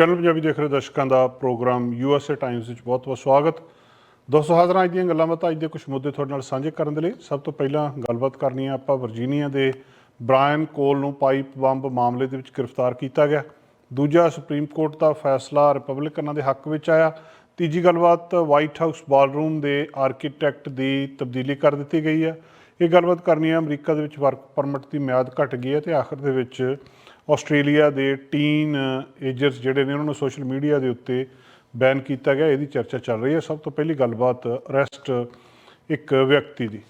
Channel Punjabi ਦੇਖ ਰਹੇ ਦਰਸ਼ਕਾਂ ਦਾ ਪ੍ਰੋਗਰਾਮ ਯੂਐਸਏ ਟਾਈਮਸ ਵਿੱਚ ਬਹੁਤ-ਬਹੁਤ ਸਵਾਗਤ। ਦੋਸਤੋ, ਹਾਜ਼ਰਾਂ ਅੱਜ ਦੀਆਂ ਗੱਲਾਂ ਬਾਤਾਂ ਅੱਜ ਦੇ ਕੁਝ ਮੁੱਦੇ ਤੁਹਾਡੇ ਨਾਲ ਸਾਂਝੇ ਕਰਨ ਦੇ ਲਈ। ਸਭ ਤੋਂ ਪਹਿਲਾਂ ਗੱਲਬਾਤ ਕਰਨੀ ਹੈ ਆਪਾਂ ਵਰਜੀਨੀਆ ਦੇ ਬ੍ਰਾਇਨ ਕੋਲ ਨੂੰ ਪਾਈਪ ਬੰਬ ਮਾਮਲੇ ਦੇ ਵਿੱਚ ਗ੍ਰਿਫਤਾਰ ਕੀਤਾ ਗਿਆ। ਦੂਜਾ, ਸੁਪਰੀਮ ਕੋਰਟ ਦਾ ਫੈਸਲਾ ਰਿਪਬਲਿਕਨਾਂ ਦੇ ਹੱਕ ਵਿੱਚ ਆਇਆ। ਤੀਜੀ ਗੱਲਬਾਤ ਵਾਈਟ ਹਾਊਸ ਬਾਲਰੂਮ ਦੇ ਆਰਕੀਟੈਕਟ ਦੀ ਤਬਦੀਲੀ ਕਰ ਦਿੱਤੀ ਗਈ ਹੈ। ਇਹ ਗੱਲਬਾਤ ਕਰਨੀ ਹੈ ਅਮਰੀਕਾ ਦੇ ਵਿੱਚ ਵਰਕ ਪਰਮਿਟ ਦੀ ਮਿਆਦ ਘਟ ਗਈ ਹੈ ਤੇ ਆਖਰ ਦੇ ਵਿੱਚ ਆਸਟ੍ਰੇਲੀਆ ਦੇ ਟੀਨ ਏਜਰਸ ਜਿਹੜੇ ਨੇ, ਉਹਨਾਂ ਨੂੰ ਸੋਸ਼ਲ ਮੀਡੀਆ ਦੇ ਉੱਤੇ ਬੈਨ ਕੀਤਾ ਗਿਆ, ਇਹਦੀ ਚਰਚਾ ਚੱਲ ਰਹੀ ਹੈ। ਸਭ ਤੋਂ ਪਹਿਲੀ ਗੱਲਬਾਤ ਅਰੈਸਟ ਇੱਕ ਵਿਅਕਤੀ ਦੀ।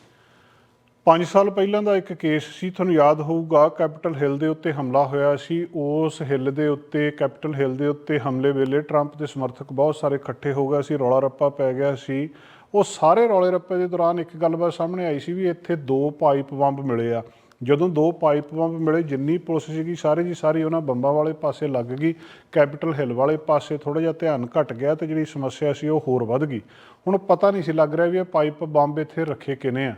5 ਸਾਲ ਪਹਿਲਾਂ ਦਾ ਇੱਕ ਕੇਸ ਸੀ, ਤੁਹਾਨੂੰ ਯਾਦ ਹੋਊਗਾ, ਕੈਪੀਟਲ ਹਿੱਲ ਦੇ ਉੱਤੇ ਹਮਲਾ ਹੋਇਆ ਸੀ। ਉਸ ਹਿੱਲ ਦੇ ਉੱਤੇ, ਕੈਪੀਟਲ ਹਿੱਲ ਦੇ ਉੱਤੇ ਹਮਲੇ ਵੇਲੇ ਟਰੰਪ ਦੇ ਸਮਰਥਕ ਬਹੁਤ ਸਾਰੇ ਇਕੱਠੇ ਹੋ ਗਏ ਸੀ, ਰੌਲਾ ਰੱਪਾ ਪੈ ਗਿਆ ਸੀ। ਉਹ ਸਾਰੇ ਰੌਲੇ ਰੱਪੇ ਦੇ ਦੌਰਾਨ ਇੱਕ ਗੱਲਬਾਤ ਸਾਹਮਣੇ ਆਈ ਸੀ ਵੀ ਇੱਥੇ ਦੋ ਪਾਈਪ ਬੰਬ ਮਿਲੇ ਆ। ਜਦੋਂ ਦੋ ਪਾਈਪ ਬੰਬ ਮਿਲੇ, ਜਿੰਨੀ ਪੁਲਿਸ ਸੀਗੀ ਸਾਰੇ ਦੀ ਸਾਰੀ ਉਹਨਾਂ ਬੰਬਾਂ ਵਾਲੇ ਪਾਸੇ ਲੱਗ ਗਈ, ਕੈਪੀਟਲ ਹਿੱਲ ਵਾਲੇ ਪਾਸੇ ਥੋੜਾ ਜਿਹਾ ਧਿਆਨ ਘਟ ਗਿਆ ਤੇ ਜਿਹੜੀ ਸਮੱਸਿਆ ਸੀ ਉਹ ਹੋਰ ਵੱਧ ਗਈ। ਹੁਣ ਪਤਾ ਨਹੀਂ ਸੀ ਲੱਗ ਰਿਹਾ ਵੀ ਇਹ ਪਾਈਪ ਬੰਬ ਇੱਥੇ ਰੱਖੇ ਕਿਨੇ ਆ।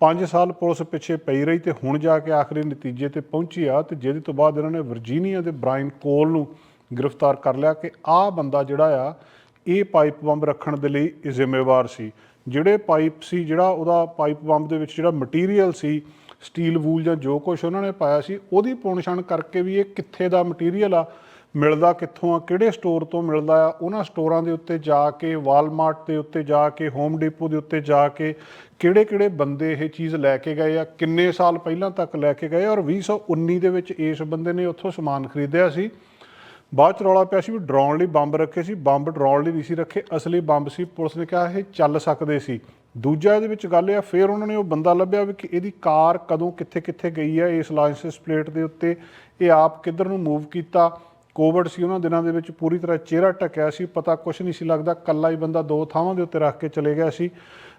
5 ਸਾਲ ਪੁਲਿਸ ਪਿੱਛੇ ਪਈ ਰਹੀ ਤੇ ਹੁਣ ਜਾ ਕੇ ਆਖਰੀ ਨਤੀਜੇ ਤੇ ਪਹੁੰਚੀ ਆ ਤੇ ਜਿਹਦੇ ਤੋਂ ਬਾਅਦ ਇਹਨਾਂ ਨੇ ਵਰਜੀਨੀਆ ਦੇ ਬ੍ਰਾਇਨ ਕੋਲ ਨੂੰ ਗ੍ਰਿਫਤਾਰ ਕਰ ਲਿਆ ਕਿ ਆਹ ਬੰਦਾ ਜਿਹੜਾ ਆ, ਇਹ ਪਾਈਪ ਬੰਬ ਰੱਖਣ ਦੇ ਲਈ ਜ਼ਿੰਮੇਵਾਰ ਸੀ। ਜਿਹੜੇ ਪਾਈਪ ਸੀ ਜਿਹੜਾ ਉਹਦਾ ਪਾਈਪ ਬੰਬ ਦੇ ਵਿੱਚ ਜਿਹੜਾ ਮਟੀਰੀਅਲ ਸੀ ਸਟੀਲ ਵੂਲ ਜਾਂ ਜੋ ਕੁਝ ਉਹਨਾਂ ਨੇ ਪਾਇਆ ਸੀ, ਉਹਦੀ ਪੁਣਛਣ ਕਰਕੇ ਵੀ ਇਹ ਕਿੱਥੇ ਦਾ ਮਟੀਰੀਅਲ ਆ, ਮਿਲਦਾ ਕਿੱਥੋਂ ਆ, ਕਿਹੜੇ ਸਟੋਰ ਤੋਂ ਮਿਲਦਾ ਆ, ਉਹਨਾਂ ਸਟੋਰਾਂ ਦੇ ਉੱਤੇ ਜਾ ਕੇ ਵਾਲਮਾਰਟ ਦੇ ਉੱਤੇ ਜਾ ਕੇ ਹੋਮ ਡਿਪੋ ਦੇ ਉੱਤੇ ਜਾ ਕੇ ਕਿਹੜੇ ਕਿਹੜੇ ਬੰਦੇ ਇਹ ਚੀਜ਼ ਲੈ ਕੇ ਗਏ ਆ, ਕਿੰਨੇ ਸਾਲ ਪਹਿਲਾਂ ਤੱਕ ਲੈ ਕੇ ਗਏ ਔਰ 2019 ਦੇ ਵਿੱਚ ਇਸ ਬੰਦੇ ਨੇ ਉੱਥੋਂ ਸਮਾਨ ਖਰੀਦਿਆ ਸੀ। ਬਾਅਦ ਚ ਰੌਲਾ ਪਿਆ ਸੀ ਵੀ ਡਰਾਉਣ ਲਈ ਬੰਬ ਰੱਖੇ ਸੀ, ਬੰਬ ਡਰਾਉਣ ਲਈ ਨਹੀਂ ਸੀ ਰੱਖੇ, ਅਸਲੀ ਬੰਬ ਸੀ, ਪੁਲਿਸ ਨੇ ਕਿਹਾ ਇਹ ਚੱਲ ਸਕਦੇ ਸੀ। ਦੂਜਾ ਇਹਦੇ ਵਿੱਚ ਗੱਲ ਇਹ ਆ, ਫਿਰ ਉਹਨਾਂ ਨੇ ਉਹ ਬੰਦਾ ਲੱਭਿਆ ਵੀ ਕਿ ਇਹਦੀ ਕਾਰ ਕਦੋਂ ਕਿੱਥੇ ਕਿੱਥੇ ਗਈ ਹੈ, ਇਸ ਲਾਇਸੈਂਸ ਪਲੇਟ ਦੇ ਉੱਤੇ ਇਹ ਆਪ ਕਿੱਧਰ ਨੂੰ ਮੂਵ ਕੀਤਾ। ਕੋਵਿਡ ਸੀ ਉਹਨਾਂ ਦਿਨਾਂ ਦੇ ਵਿੱਚ ਪੂਰੀ ਤਰ੍ਹਾਂ ਚਿਹਰਾ ਢੱਕਿਆ ਸੀ, ਪਤਾ ਕੁਝ ਨਹੀਂ ਸੀ ਲੱਗਦਾ ਕੱਲਾ ਹੀ ਬੰਦਾ ਦੋ ਥਾਵਾਂ ਦੇ ਉੱਤੇ ਰੱਖ ਕੇ ਚਲੇ ਗਿਆ ਸੀ।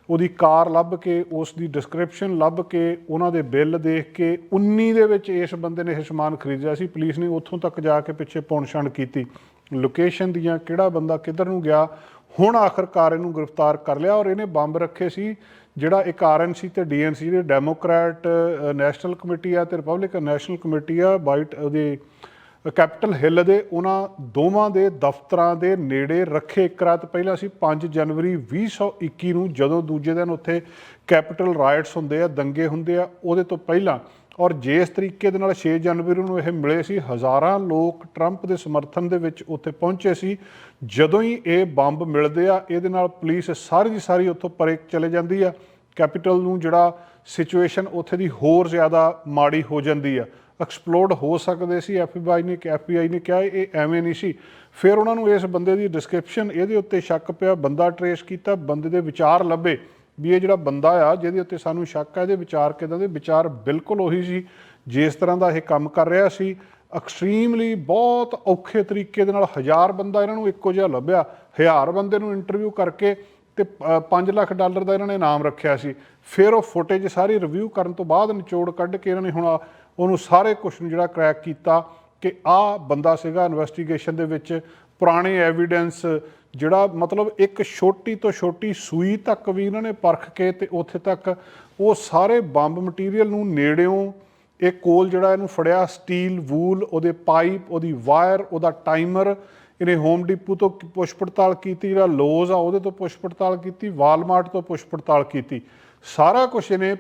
ਉਹਦੀ ਕਾਰ ਲੱਭ ਕੇ, ਉਸ ਦੀ ਡਿਸਕ੍ਰਿਪਸ਼ਨ ਲੱਭ ਕੇ, ਉਹਨਾਂ ਦੇ ਬਿੱਲ ਦੇਖ ਕੇ 19 ਦੇ ਵਿੱਚ ਇਸ ਬੰਦੇ ਨੇ ਇਹ ਸਮਾਨ ਖਰੀਦਿਆ ਸੀ। ਪੁਲਿਸ ਨੇ ਉੱਥੋਂ ਤੱਕ ਜਾ ਕੇ ਪਿੱਛੇ ਪੌਣਛਣ ਕੀਤੀ। ਲੋਕੇਸ਼ਨ ਦੀਆਂ ਕਿਹੜਾ ਬੰਦਾ ਕਿੱਧਰ ਨੂੰ ਗਿਆ ਹੁਣ ਆਖਰਕਾਰ ਇਹਨੂੰ ਗ੍ਰਿਫਤਾਰ ਕਰ ਲਿਆ ਔਰ ਇਹਨੇ ਬੰਬ ਰੱਖੇ ਸੀ, ਜਿਹੜਾ ਇੱਕ ਆਰਐਨਸੀ ਤੇ ਡੀਐਨਸੀ ਜਿਹੜੇ ਡੈਮੋਕ੍ਰੈਟ ਨੈਸ਼ਨਲ ਕਮੇਟੀ ਆ ਤੇ ਰਿਪਬਲਿਕਨ ਨੈਸ਼ਨਲ ਕਮੇਟੀ ਆ ਵਾਈਟ ਉਹਦੇ ਕੈਪੀਟਲ ਹਿੱਲ ਦੇ ਉਹਨਾਂ ਦੋਵਾਂ ਦੇ ਦਫ਼ਤਰਾਂ ਦੇ ਨੇੜੇ ਰੱਖੇ ਇੱਕ ਰਾਤ ਪਹਿਲਾਂ ਸੀ 5 ਜਨਵਰੀ 2021 ਨੂੰ, ਜਦੋਂ ਦੂਜੇ ਦਿਨ ਉੱਥੇ ਕੈਪੀਟਲ ਰਾਈਟਸ ਹੁੰਦੇ ਆ, ਦੰਗੇ ਹੁੰਦੇ ਆ, ਉਹਦੇ ਤੋਂ ਪਹਿਲਾਂ। ਔਰ ਜਿਸ ਤਰੀਕੇ ਦੇ ਨਾਲ 6 ਜਨਵਰੀ ਨੂੰ ਇਹ ਮਿਲੇ ਸੀ, ਹਜ਼ਾਰਾਂ ਲੋਕ ਟਰੰਪ ਦੇ ਸਮਰਥਨ ਦੇ ਵਿੱਚ ਉੱਥੇ ਪਹੁੰਚੇ ਸੀ। ਜਦੋਂ ਹੀ ਇਹ ਬੰਬ ਮਿਲਦੇ ਆ, ਇਹਦੇ ਨਾਲ ਪੁਲਿਸ ਸਾਰੀ ਦੀ ਸਾਰੀ ਉੱਥੋਂ ਪਰੇ ਚਲੇ ਜਾਂਦੀ ਆ। ਕੈਪੀਟਲ ਨੂੰ ਜਿਹੜਾ ਸਿਚੁਏਸ਼ਨ ਉੱਥੇ ਦੀ ਹੋਰ ਜ਼ਿਆਦਾ ਮਾੜੀ ਹੋ ਜਾਂਦੀ ਆ। ਐਕਸਪਲੋਰਡ ਹੋ ਸਕਦੇ ਸੀ ਐਫਬੀਆਈ ਨੇ ਐਫਬੀਆਈ ਨੇ ਕਿਹਾ, ਇਹ ਐਵੇਂ ਨਹੀਂ ਸੀ। ਫਿਰ ਉਹਨਾਂ ਨੂੰ ਇਸ ਬੰਦੇ ਦੀ ਡਿਸਕ੍ਰਿਪਸ਼ਨ ਇਹਦੇ ਉੱਤੇ ਸ਼ੱਕ ਪਿਆ, ਬੰਦਾ ਟਰੇਸ ਕੀਤਾ, ਬੰਦੇ ਦੇ ਵਿਚਾਰ ਲੱਭੇ ਵੀ ਇਹ ਜਿਹੜਾ ਬੰਦਾ ਆ, ਜਿਹਦੇ ਉੱਤੇ ਸਾਨੂੰ ਸ਼ੱਕ ਆ, ਇਹਦੇ ਵਿਚਾਰ ਕਿਦਾਂ ਦੇ? ਵਿਚਾਰ ਬਿਲਕੁਲ ਉਹੀ ਸੀ, ਜਿਸ ਤਰ੍ਹਾਂ ਦਾ ਇਹ ਕੰਮ ਕਰ ਰਿਹਾ ਸੀ। ਐਕਸਟ੍ਰੀਮਲੀ ਬਹੁਤ ਔਖੇ ਤਰੀਕੇ ਦੇ ਨਾਲ ਹਜ਼ਾਰ ਬੰਦਾ ਇਹਨਾਂ ਨੂੰ ਇੱਕੋ ਜਿਹਾ ਲੱਭਿਆ, ਹਜ਼ਾਰ ਬੰਦੇ ਨੂੰ ਇੰਟਰਵਿਊ ਕਰਕੇ ਤੇ 5 ਲੱਖ ਡਾਲਰ ਦਾ ਇਹਨਾਂ ਨੇ ਨਾਮ ਰੱਖਿਆ ਸੀ। ਫਿਰ ਉਹ ਫੁਟੇਜ ਸਾਰੀ ਰਿਵਿਊ ਕਰਨ ਤੋਂ ਬਾਅਦ ਨਿਚੋੜ ਕੱਢ ਕੇ ਇਹਨਾਂ ਨੇ ਹੁਣ ਉਹਨੂੰ ਸਾਰੇ ਕੁਝ ਨੂੰ ਜਿਹੜਾ ਕ੍ਰੈਕ ਕੀਤਾ ਕਿ ਆਹ ਬੰਦਾ ਸੀਗਾ ਇਨਵੈਸਟੀਗੇਸ਼ਨ ਦੇ ਵਿੱਚ, ਪੁਰਾਣੇ ਐਵੀਡੈਂਸ ਜਿਹੜਾ ਮਤਲਬ ਇੱਕ ਛੋਟੀ ਤੋਂ ਛੋਟੀ ਸੂਈ ਤੱਕ ਵੀ ਇਹਨਾਂ ਨੇ ਪਰਖ ਕੇ ਤੇ ਉੱਥੇ ਤੱਕ ਉਹ ਸਾਰੇ ਬੰਬ ਮਟੀਰੀਅਲ ਨੂੰ ਨੇੜਿਓਂ ਇਹ ਕੋਲ ਜਿਹੜਾ ਇਹਨੂੰ ਫੜਿਆ ਸਟੀਲ ਵੂਲ ਉਹਦੇ ਪਾਈਪ ਉਹਦੀ ਵਾਇਰ ਉਹਦਾ ਟਾਈਮਰ ਇਹਨੇ ਹੋਮ ਡਿਪੂ ਤੋਂ ਪੁੱਛ ਪੜਤਾਲ ਕੀਤੀ, ਜਿਹੜਾ ਲੋਜ਼ ਆ ਉਹਦੇ ਤੋਂ ਪੁੱਛ ਪੜਤਾਲ ਕੀਤੀ ਵਾਲਮਾਰਟ ਤੋਂ ਪੁੱਛ ਪੜਤਾਲ ਕੀਤੀ। ਸਾਰਾ ਕੁਝ ਇਹਨੇ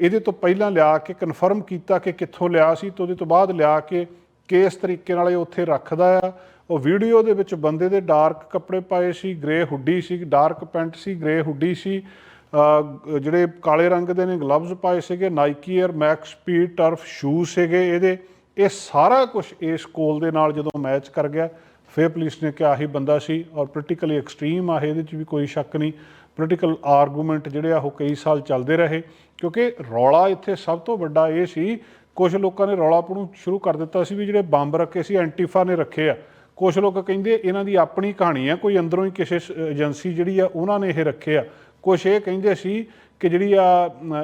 ਇਹਦੇ ਤੋਂ ਪਹਿਲਾਂ ਲਿਆ ਕੇ ਕਨਫਰਮ ਕੀਤਾ ਕਿ ਕਿੱਥੋਂ ਲਿਆ ਸੀ ਤੇ ਉਹਦੇ ਤੋਂ ਬਾਅਦ ਲਿਆ ਕੇ ਕਿਸ ਤਰੀਕੇ ਨਾਲ ਇਹ ਉੱਥੇ ਰੱਖਦਾ ਆ। ਉਹ ਵੀਡੀਓ ਦੇ ਵਿੱਚ ਬੰਦੇ ਦੇ ਡਾਰਕ ਕੱਪੜੇ ਪਾਏ ਸੀ ਗ੍ਰੇ ਹੁੱਡੀ ਸੀ ਡਾਰਕ ਪੈਂਟ ਸੀ ਗ੍ਰੇ ਹੁੱਡੀ ਸੀ। ਜਿਹੜੇ ਕਾਲੇ ਰੰਗ ਦੇ ਨੇ ਗਲਵਜ਼ ਪਾਏ ਸੀਗੇ Nike Air Max Speed Turf shoes ਸੀਗੇ ਇਹਦੇ। ਇਹ ਸਾਰਾ ਕੁਝ ਇਸ ਕੋਲ ਦੇ ਨਾਲ ਜਦੋਂ ਮੈਚ ਕਰ ਗਿਆ, ਫਿਰ ਪੁਲਿਸ ਨੇ ਕਿਹਾ ਹੀ ਬੰਦਾ ਸੀ ਔਰ ਪੋਲੀਟੀਕਲੀ ਐਕਸਟ੍ਰੀਮ ਆ, ਇਹਦੇ 'ਚ ਵੀ ਕੋਈ ਸ਼ੱਕ ਨਹੀਂ। ਪੋਲੀਟੀਕਲ ਆਰਗੂਮੈਂਟ ਜਿਹੜੇ ਆ ਉਹ ਕਈ ਸਾਲ ਚੱਲਦੇ ਰਹੇ, ਕਿਉਂਕਿ ਰੌਲਾ ਇੱਥੇ ਸਭ ਤੋਂ ਵੱਡਾ ਇਹ ਸੀ ਕੁਝ ਲੋਕਾਂ ਨੇ ਰੌਲਾ ਪਾਉਣਾ ਸ਼ੁਰੂ ਕਰ ਦਿੱਤਾ ਸੀ ਵੀ ਜਿਹੜੇ ਬੰਬ ਰੱਖੇ ਸੀ, ਐਂਟੀਫਾ ਨੇ ਰੱਖੇ ਆ। ਕੁਝ ਲੋਕ ਕਹਿੰਦੇ ਇਹਨਾਂ ਦੀ ਆਪਣੀ ਕਹਾਣੀ ਆ, ਕੋਈ ਅੰਦਰੋਂ ਹੀ ਕਿਸੇ ਏਜੰਸੀ ਜਿਹੜੀ ਆ ਉਹਨਾਂ ਨੇ ਇਹ ਰੱਖੇ ਆ। ਕੁਝ ਇਹ ਕਹਿੰਦੇ ਸੀ ਕਿ ਜਿਹੜੀ ਆ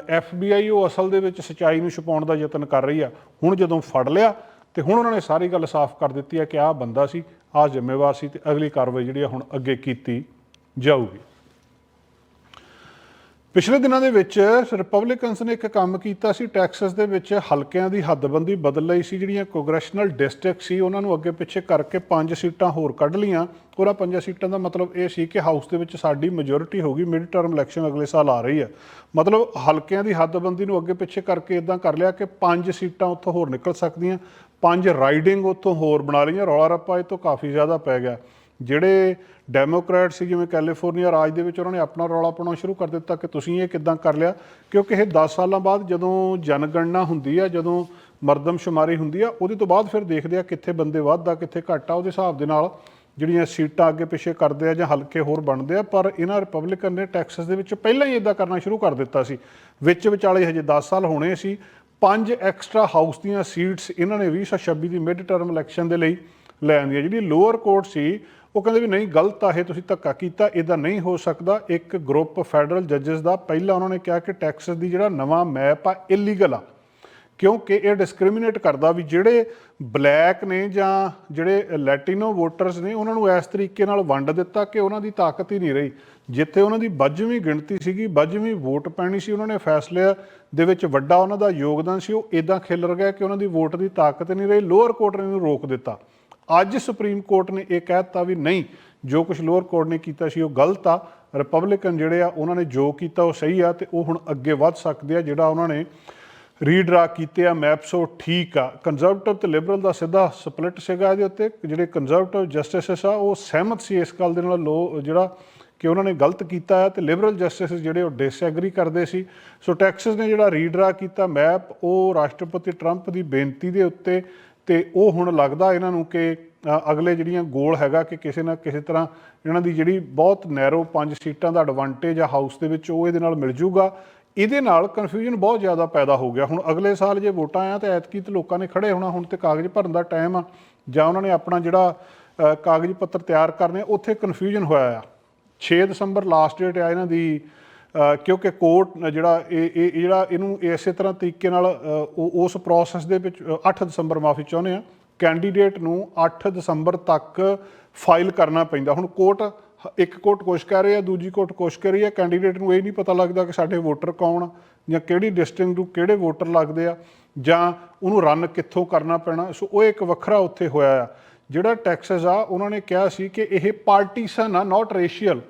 ਐਫ ਬੀ ਆਈ ਉਹ ਅਸਲ ਦੇ ਵਿੱਚ ਸਚਾਈ ਨੂੰ ਛੁਪਾਉਣ ਦਾ ਯਤਨ ਕਰ ਰਹੀ ਆ। ਹੁਣ ਜਦੋਂ ਫੜ ਲਿਆ ਤੇ ਹੁਣ ਉਹਨਾਂ ਨੇ ਸਾਰੀ ਗੱਲ ਸਾਫ਼ ਕਰ ਦਿੱਤੀ ਆ ਕਿ ਆਹ ਬੰਦਾ ਸੀ, ਆਹ ਜ਼ਿੰਮੇਵਾਰ ਸੀ ਤੇ ਅਗਲੀ ਕਾਰਵਾਈ ਜਿਹੜੀ ਆ ਹੁਣ ਅੱਗੇ ਕੀਤੀ ਜਾਊਗੀ। ਪਿਛਲੇ ਦਿਨਾਂ ਦੇ ਵਿੱਚ ਰਿਪਬਲਿਕਨਸ ਨੇ ਇੱਕ ਕੰਮ ਕੀਤਾ ਸੀ ਟੈਕਸਸ ਦੇ ਵਿੱਚ ਹਲਕਿਆਂ ਦੀ ਹੱਦਬੰਦੀ ਬਦਲ ਲਈ ਸੀ, ਜਿਹੜੀਆਂ ਕੰਗਰੈਸ਼ਨਲ ਡਿਸਟ੍ਰਿਕਟ ਸੀ, ਉਹਨਾਂ ਨੂੰ ਅੱਗੇ ਪਿੱਛੇ ਕਰਕੇ ਪੰਜ ਸੀਟਾਂ ਹੋਰ ਕੱਢ ਲੀਆਂ ਉਹਨਾਂ ਪੰਜਾਂ ਸੀਟਾਂ ਦਾ ਮਤਲਬ ਇਹ ਸੀ ਕਿ ਹਾਊਸ ਦੇ ਵਿੱਚ ਸਾਡੀ ਮੈਜੋਰਿਟੀ ਹੋਗੀ ਮਿਡ ਟਰਮ ਇਲੈਕਸ਼ਨ ਅਗਲੇ ਸਾਲ ਆ ਰਹੀ ਹੈ। ਮਤਲਬ ਹਲਕਿਆਂ ਦੀ ਹੱਦਬੰਦੀ ਨੂੰ ਅੱਗੇ ਪਿੱਛੇ ਕਰਕੇ ਇਦਾਂ ਕਰ ਲਿਆ ਕਿ ਪੰਜ ਸੀਟਾਂ ਉੱਥੋਂ ਹੋਰ ਨਿਕਲ ਸਕਦੀਆਂ, ਪੰਜ ਰਾਈਡਿੰਗ ਉੱਥੋਂ ਹੋਰ ਬਣਾ ਲਈਆਂ, ਰੌਲਾ ਰੱਪਾ ਇਹ ਤੋਂ ਕਾਫੀ ਜ਼ਿਆਦਾ ਪੈ ਗਿਆ। ਜਿਹੜੇ ਡੈਮੋਕ੍ਰੈਟ ਸੀ, ਜਿਵੇਂ ਕੈਲੀਫੋਰਨੀਆ ਰਾਜ ਦੇ ਵਿੱਚ ਉਹਨਾਂ ਨੇ ਆਪਣਾ ਰੌਲਾ ਪਾਉਣਾ ਸ਼ੁਰੂ ਕਰ ਦਿੱਤਾ ਕਿ ਤੁਸੀਂ ਇਹ ਕਿੱਦਾਂ ਕਰ ਲਿਆ। ਕਿਉਂਕਿ ਇਹ 10 ਸਾਲਾਂ ਬਾਅਦ ਜਦੋਂ ਜਨਗਣਨਾ ਹੁੰਦੀ ਆ, ਜਦੋਂ ਮਰਦਮਸ਼ੁਮਾਰੀ ਹੁੰਦੀ ਆ, ਉਹਦੇ ਤੋਂ ਬਾਅਦ ਫਿਰ ਦੇਖਦੇ ਆ ਕਿੱਥੇ ਬੰਦੇ ਵੱਧਦਾ, ਕਿੱਥੇ ਘੱਟ ਆ। ਉਹਦੇ ਹਿਸਾਬ ਦੇ ਨਾਲ ਜਿਹੜੀਆਂ ਸੀਟਾਂ ਅੱਗੇ ਪਿੱਛੇ ਕਰਦੇ ਆ ਜਾਂ ਹਲਕੇ ਹੋਰ ਬਣਦੇ ਆ, ਪਰ ਇਹਨਾਂ ਰਿਪਬਲਿਕਨ ਨੇ ਟੈਕਸਸ ਦੇ ਵਿੱਚ ਪਹਿਲਾਂ ਹੀ ਇਦਾਂ ਕਰਨਾ ਸ਼ੁਰੂ ਕਰ ਦਿੱਤਾ ਸੀ। ਵਿੱਚ ਵਿਚਾਲੇ ਹਜੇ 10 ਸਾਲ ਹੋਣੇ ਸੀ। ਪੰਜ ਐਕਸਟਰਾ ਹਾਊਸ ਦੀਆਂ ਸੀਟਸ ਇਹਨਾਂ ਨੇ 2026 ਦੀ ਮਿਡ ਟਰਮ ਇਲੈਕਸ਼ਨ ਦੇ ਲਈ ਲੈ ਆਂਦੀ ਹੈ ਜਿਹੜੀ ਲੋਅਰ ਕੋਰਟ ਸੀ ਉਹ ਕਹਿੰਦੇ ਵੀ ਨਹੀਂ, ਗਲਤ ਆ, ਇਹ ਤੁਸੀਂ ਧੱਕਾ ਕੀਤਾ ਇਦਾਂ ਨਹੀਂ ਹੋ ਸਕਦਾ। ਇੱਕ ਗਰੁੱਪ ਫੈਡਰਲ ਜੱਜਸ ਦਾ ਪਹਿਲਾਂ ਉਹਨਾਂ ਨੇ ਕਿਹਾ ਕਿ ਟੈਕਸਸ ਦੀ ਜਿਹੜਾ ਨਵਾਂ ਮੈਪ ਆ ਇਲੀਗਲ ਆ। ਕਿਉਂਕਿ ਇਹ ਡਿਸਕ੍ਰਿਮੀਨੇਟ ਕਰਦਾ ਵੀ ਜਿਹੜੇ ਬਲੈਕ ਨੇ ਜਾਂ ਜਿਹੜੇ ਲੈਟਿਨੋ ਵੋਟਰਸ ਨੇ, ਉਹਨਾਂ ਨੂੰ ਇਸ ਤਰੀਕੇ ਨਾਲ ਵੰਡ ਦਿੱਤਾ ਕਿ ਉਹਨਾਂ ਦੀ ਤਾਕਤ ਹੀ ਨਹੀਂ ਰਹੀ। ਜਿੱਥੇ ਉਹਨਾਂ ਦੀ ਵੱਜਵੀਂ ਗਿਣਤੀ ਸੀਗੀ ਵੱਜਵੀਂ ਵੋਟ ਪੈਣੀ ਸੀ, ਉਹਨਾਂ ਨੇ ਫੈਸਲੇ ਦੇ ਵਿੱਚ ਵੱਡਾ ਉਹਨਾਂ ਦਾ ਯੋਗਦਾਨ ਸੀ, ਉਹ ਇਦਾਂ ਖਿਲਰ ਗਿਆ ਕਿ ਉਹਨਾਂ ਦੀ ਵੋਟ ਦੀ ਤਾਕਤ ਨਹੀਂ ਰਹੀ, ਲੋਅਰ ਕੋਰਟ ਨੇ ਇਹਨੂੰ ਰੋਕ ਦਿੱਤਾ। ਅੱਜ ਸੁਪਰੀਮ ਕੋਰਟ ਨੇ ਇਹ ਕਹਿ ਦਿੱਤਾ ਵੀ ਨਹੀਂ, ਜੋ ਕੁਝ ਲੋਅਰ ਕੋਰਟ ਨੇ ਕੀਤਾ ਸੀ ਉਹ ਗਲਤ ਆ। ਰਿਪਬਲਿਕਨ ਜਿਹੜੇ ਆ, ਉਹਨਾਂ ਨੇ ਜੋ ਕੀਤਾ ਉਹ ਸਹੀ ਆ ਤੇ ਉਹ ਹੁਣ ਅੱਗੇ ਵੱਧ ਸਕਦੇ ਆ, ਜਿਹੜਾ ਉਹਨਾਂ ਨੇ ਰੀਡਰਾ ਕੀਤੇ ਆ, ਮੈਪਸ ਉਹ ਠੀਕ ਆ। ਕੰਜ਼ਰਵੇਟਿਵ ਤੇ ਲਿਬਰਲ ਦਾ ਸਿੱਧਾ ਸਪਲਿਟ ਸੀਗਾ ਇਹਦੇ ਉੱਤੇ, ਜਿਹੜੇ ਕੰਜ਼ਰਵੇਟਿਵ ਜਸਟਿਸਸ ਆ, ਉਹ ਸਹਿਮਤ ਸੀ ਇਸ ਗੱਲ ਦੇ ਨਾਲ ਲੋ ਜਿਹੜਾ ਕਿ ਉਹਨਾਂ ਨੇ ਗਲਤ ਕੀਤਾ ਹੈ ਤੇ ਲਿਬਰਲ ਜਸਟਿਸ ਜਿਹੜੇ ਉਹ ਡਿਸਐਗਰੀ ਕਰਦੇ ਸੀ। ਸੋ ਟੈਕਸਸ ਨੇ ਜਿਹੜਾ ਰੀਡਰਾ ਕੀਤਾ ਮੈਪ, ਉਹ ਰਾਸ਼ਟਰਪਤੀ ਟਰੰਪ ਦੀ ਬੇਨਤੀ ਦੇ ਉੱਤੇ ਤੇ ਉਹ ਹੁਣ ਲੱਗਦਾ ਇਹਨਾਂ ਨੂੰ ਕਿ ਅਗਲੇ ਜਿਹੜੀਆਂ ਗੋਲ ਹੈਗਾ ਕਿ ਕਿਸੇ ਨਾ ਕਿਸੇ ਤਰ੍ਹਾਂ ਇਹਨਾਂ ਦੀ ਜਿਹੜੀ ਬਹੁਤ ਨੈਰੋ ਪੰਜ ਸੀਟਾਂ ਦਾ ਐਡਵਾਂਟੇਜ ਆ ਹਾਊਸ ਦੇ ਵਿੱਚ, ਉਹ ਇਹਦੇ ਨਾਲ ਮਿਲ ਜੂਗਾ। ਇਹਦੇ ਨਾਲ ਕਨਫਿਊਜ਼ਨ ਬਹੁਤ ਜ਼ਿਆਦਾ ਪੈਦਾ ਹੋ ਗਿਆ। ਹੁਣ ਅਗਲੇ ਸਾਲ ਜੇ ਵੋਟਾਂ ਆ ਤਾਂ ਐਤਕੀ ਤੇ ਲੋਕਾਂ ਨੇ ਖੜੇ ਹੋਣਾ, ਹੁਣ ਤੇ ਕਾਗਜ਼ ਭਰਨ ਦਾ ਟਾਈਮ ਆ। ਜਾਂ ਉਹਨਾਂ ਨੇ ਆਪਣਾ ਜਿਹੜਾ ਕਾਗਜ਼ ਪੱਤਰ ਤਿਆਰ ਕਰਨੇ, ਉੱਥੇ ਕਨਫਿਊਜ਼ਨ ਹੋਇਆ ਆ। 6 ਦਸੰਬਰ ਲਾਸਟ ਡੇਟ ਆ ਇਹਨਾਂ ਦੀ। ਕਿਉਂਕਿ ਕੋਰਟ ਜਿਹੜਾ ਇਹ ਇਹ ਜਿਹੜਾ ਇਹਨੂੰ ਇਸੇ ਤਰ੍ਹਾਂ ਤਰੀਕੇ ਨਾਲ ਉਹ- ਉਸ ਪ੍ਰੋਸੈਸ ਦੇ ਵਿੱਚ ਅ, 8 ਦਸੰਬਰ ਮਾਫੀ ਚਾਹੁੰਦੇ ਆ ਕੈਂਡੀਡੇਟ ਨੂੰ 8 ਦਸੰਬਰ ਤੱਕ ਫਾਈਲ ਕਰਨਾ ਪੈਂਦਾ। ਹੁਣ ਕੋਰਟ ਇੱਕ ਕੋਰਟ ਕੁਛ ਕਹਿ ਰਹੀ ਹੈ ਦੂਜੀ ਕੋਰਟ ਕੁਛ ਕਰ ਰਹੀ ਹੈ। ਕੈਂਡੀਡੇਟ ਨੂੰ ਇਹ ਨਹੀਂ ਪਤਾ ਲੱਗਦਾ ਕਿ ਸਾਡੇ ਵੋਟਰ ਕੌਣ ਆ, ਜਾਂ ਕਿਹੜੀ ਡਿਸਟ੍ਰਿਕਟ ਨੂੰ ਕਿਹੜੇ ਵੋਟਰ ਲੱਗਦੇ ਆ ਜਾਂ ਉਹਨੂੰ ਰਨ ਕਿੱਥੋਂ ਕਰਨਾ ਪੈਣਾ। ਸੋ ਉਹ ਇੱਕ ਵੱਖਰਾ ਉੱਥੇ ਹੋਇਆ ਆ। ਜਿਹੜਾ ਟੈਕਸਸ ਆ ਉਹਨਾਂ ਨੇ ਕਿਹਾ ਸੀ ਕਿ ਇਹ ਪਾਰਟੀਸ਼ਨ ਆ ਨਾਟ ਰੇਸ਼ੀਅਲ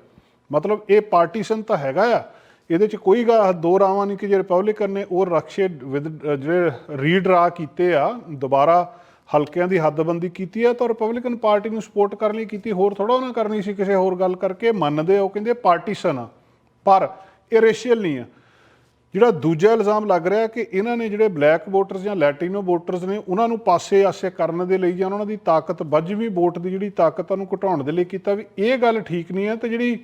ਮਤਲਬ ਇਹ ਪਾਰਟੀਸ਼ਨ ਤਾਂ ਹੈਗਾ ਆ ਇਹਦੇ ਚ ਕੋਈ ਗਾ ਦੋ ਰਾਵਾਂ ਨਹੀਂ ਕਿ ਜੇ ਰਿਪਬਲਿਕਨ ਨੇ ਉਹ ਰਕਸ਼ੇ ਵਿਦ ਜਿਹੜੇ ਰੀਡਰਾ ਕੀਤੇ ਆ ਦੁਬਾਰਾ ਹਲਕਿਆਂ ਦੀ ਹੱਦਬੰਦੀ ਕੀਤੀ ਆ ਤਾਂ ਰਿਪਬਲਿਕਨ ਪਾਰਟੀ ਨੂੰ ਸਪੋਰਟ ਕਰਨ ਲਈ ਕੀਤੀ ਹੋਰ ਥੋੜਾ ਉਹਨਾਂ ਕਰਨੀ ਸੀ ਕਿਸੇ ਹੋਰ ਗੱਲ ਕਰਕੇ ਮੰਨਦੇ ਉਹ ਕਹਿੰਦੇ ਪਾਰਟੀਸ਼ਨ ਆ ਪਰ ਇਹ ਰੇਸ਼ੀਅਲ ਨਹੀਂ ਆ। ਜਿਹੜਾ ਦੂਜਾ ਇਲਜ਼ਾਮ ਲੱਗ ਰਿਹਾ ਕਿ ਇਹਨਾਂ ਨੇ ਜਿਹੜੇ ਬਲੈਕ ਵੋਟਰਸ ਜਾਂ ਲੈਟਿਨੋ ਵੋਟਰਸ ਨੇ ਉਹਨਾਂ ਨੂੰ ਪਾਸੇ-ਆਸੇ ਕਰਨ ਦੇ ਲਈ ਜਾਂ ਉਹਨਾਂ ਦੀ ਤਾਕਤ ਵੱਜਵੀਂ ਵੋਟ ਦੀ ਜਿਹੜੀ ਤਾਕਤ ਆ, ਉਹਨੂੰ ਘਟਾਉਣ ਦੇ ਲਈ ਕੀਤਾ ਵੀ ਇਹ ਗੱਲ ਠੀਕ ਨਹੀਂ ਹੈ ਤੇ ਜਿਹੜੀ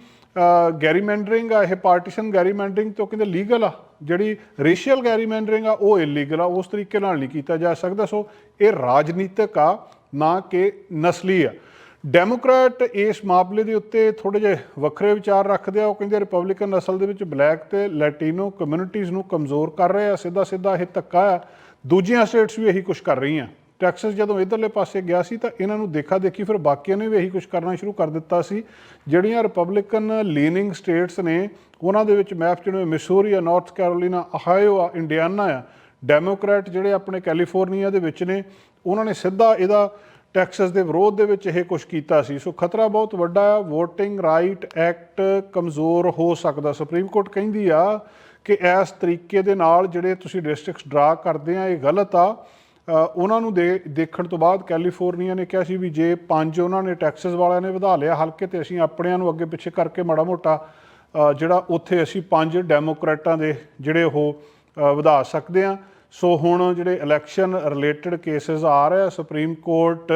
ਗੈਰੀਮੈਂਡਰਿੰਗ ਆ, ਇਹ ਪਾਰਟੀਸ਼ਨ ਗੈਰੀਮੈਂਡਰਿੰਗ ਤੋਂ ਕਹਿੰਦੇ ਲੀਗਲ ਆ। ਜਿਹੜੀ ਰੇਸ਼ੀਅਲ ਗੈਰੀਮੈਂਡਰਿੰਗ ਆ, ਉਹ ਇਲੀਗਲ ਆ, ਉਸ ਤਰੀਕੇ ਨਾਲ ਨਹੀਂ ਕੀਤਾ ਜਾ ਸਕਦਾ। ਸੋ ਇਹ ਰਾਜਨੀਤਿਕ ਆ, ਨਾ ਕਿ ਨਸਲੀ ਆ। ਡੈਮੋਕ੍ਰੈਟ ਇਸ ਮਾਮਲੇ ਦੇ ਉੱਤੇ ਥੋੜੇ ਜਿਹੇ ਵੱਖਰੇ ਵਿਚਾਰ ਰੱਖਦੇ ਆ। ਉਹ ਕਹਿੰਦੇ ਰਿਪਬਲਿਕਨ ਅਸਲ ਦੇ ਵਿੱਚ ਬਲੈਕ ਤੇ ਲੈਟਿਨੋ ਕਮਿਊਨਿਟੀਜ਼ ਨੂੰ ਕਮਜ਼ੋਰ ਕਰ ਰਹੇ ਆ। ਸਿੱਧਾ ਸਿੱਧਾ ਇਹ ਧੱਕਾ ਆ। ਦੂਜੀਆਂ ਸਟੇਟਸ ਵੀ ਇਹੀ ਕੁਝ ਕਰ ਰਹੀਆਂ। ਟੈਕਸਸ ਜਦੋਂ ਇਧਰਲੇ ਪਾਸੇ ਗਿਆ ਸੀ ਤਾਂ ਇਹਨਾਂ ਨੂੰ ਦੇਖਾ ਦੇਖੀ ਫਿਰ ਬਾਕੀਆਂ ਨੇ ਵੀ ਇਹੀ ਕੁਝ ਕਰਨਾ ਸ਼ੁਰੂ ਕਰ ਦਿੱਤਾ ਸੀ। ਜਿਹੜੀਆਂ ਰਿਪਬਲਿਕਨ ਲੀਨਿੰਗ ਸਟੇਟਸ ਨੇ, ਉਹਨਾਂ ਦੇ ਵਿੱਚ ਮੈਪ ਜਿਵੇਂ ਮਿਸੂਰੀ ਆ ਨਾਰਥ ਕੈਰੋਲੀਨਾ ਆਹਾਇਓ ਆ ਇੰਡੀਆਨਾ ਆ ਡੈਮੋਕ੍ਰੈਟ ਜਿਹੜੇ ਆਪਣੇ ਕੈਲੀਫੋਰਨੀਆ ਦੇ ਵਿੱਚ ਨੇ, ਉਹਨਾਂ ਨੇ ਸਿੱਧਾ ਇਹਦਾ ਟੈਕਸਸ ਦੇ ਵਿਰੋਧ ਦੇ ਵਿੱਚ ਇਹ ਕੁਝ ਕੀਤਾ ਸੀ। ਸੋ ਖਤਰਾ ਬਹੁਤ ਵੱਡਾ ਆ, VOTING ਰਾਈਟ ਐਕਟ ਕਮਜ਼ੋਰ ਹੋ ਸਕਦਾ। ਸੁਪਰੀਮ ਕੋਰਟ ਕਹਿੰਦੀ ਆ ਕਿ ਇਸ ਤਰੀਕੇ ਦੇ ਨਾਲ ਜਿਹੜੇ ਤੁਸੀਂ ਡਿਸਟ੍ਰਿਕਟਸ ਡਰਾ ਕਰਦੇ ਆ, ਇਹ ਗਲਤ ਆ। ਉਹਨਾਂ ਨੂੰ ਦੇ, ਦੇਖਣ ਤੋਂ ਬਾਅਦ ਕੈਲੀਫੋਰਨੀਆ ਨੇ ਕਿਹਾ ਸੀ ਵੀ ਜੇ ਪੰਜ ਉਹਨਾਂ ਨੇ ਟੈਕਸਸ ਵਾਲਿਆਂ ਨੇ ਵਧਾ ਲਿਆ ਹਲਕੇ ਤੇ ਅਸੀਂ ਆਪਣਿਆਂ ਨੂੰ ਅੱਗੇ ਪਿੱਛੇ ਕਰਕੇ ਮਾੜਾ ਮੋਟਾ ਜਿਹੜਾ ਉੱਥੇ ਅਸੀਂ ਪੰਜ ਡੈਮੋਕ੍ਰੈਟਾਂ ਦੇ ਜਿਹੜੇ ਉਹ ਵਧਾ ਸਕਦੇ ਆ ਸੋ ਹੁਣ ਜਿਹੜੇ ਇਲੈਕਸ਼ਨ ਰਿਲੇਟਡ ਕੇਸਸ ਆ ਰਹੇ ਆ, ਸੁਪਰੀਮ ਕੋਰਟ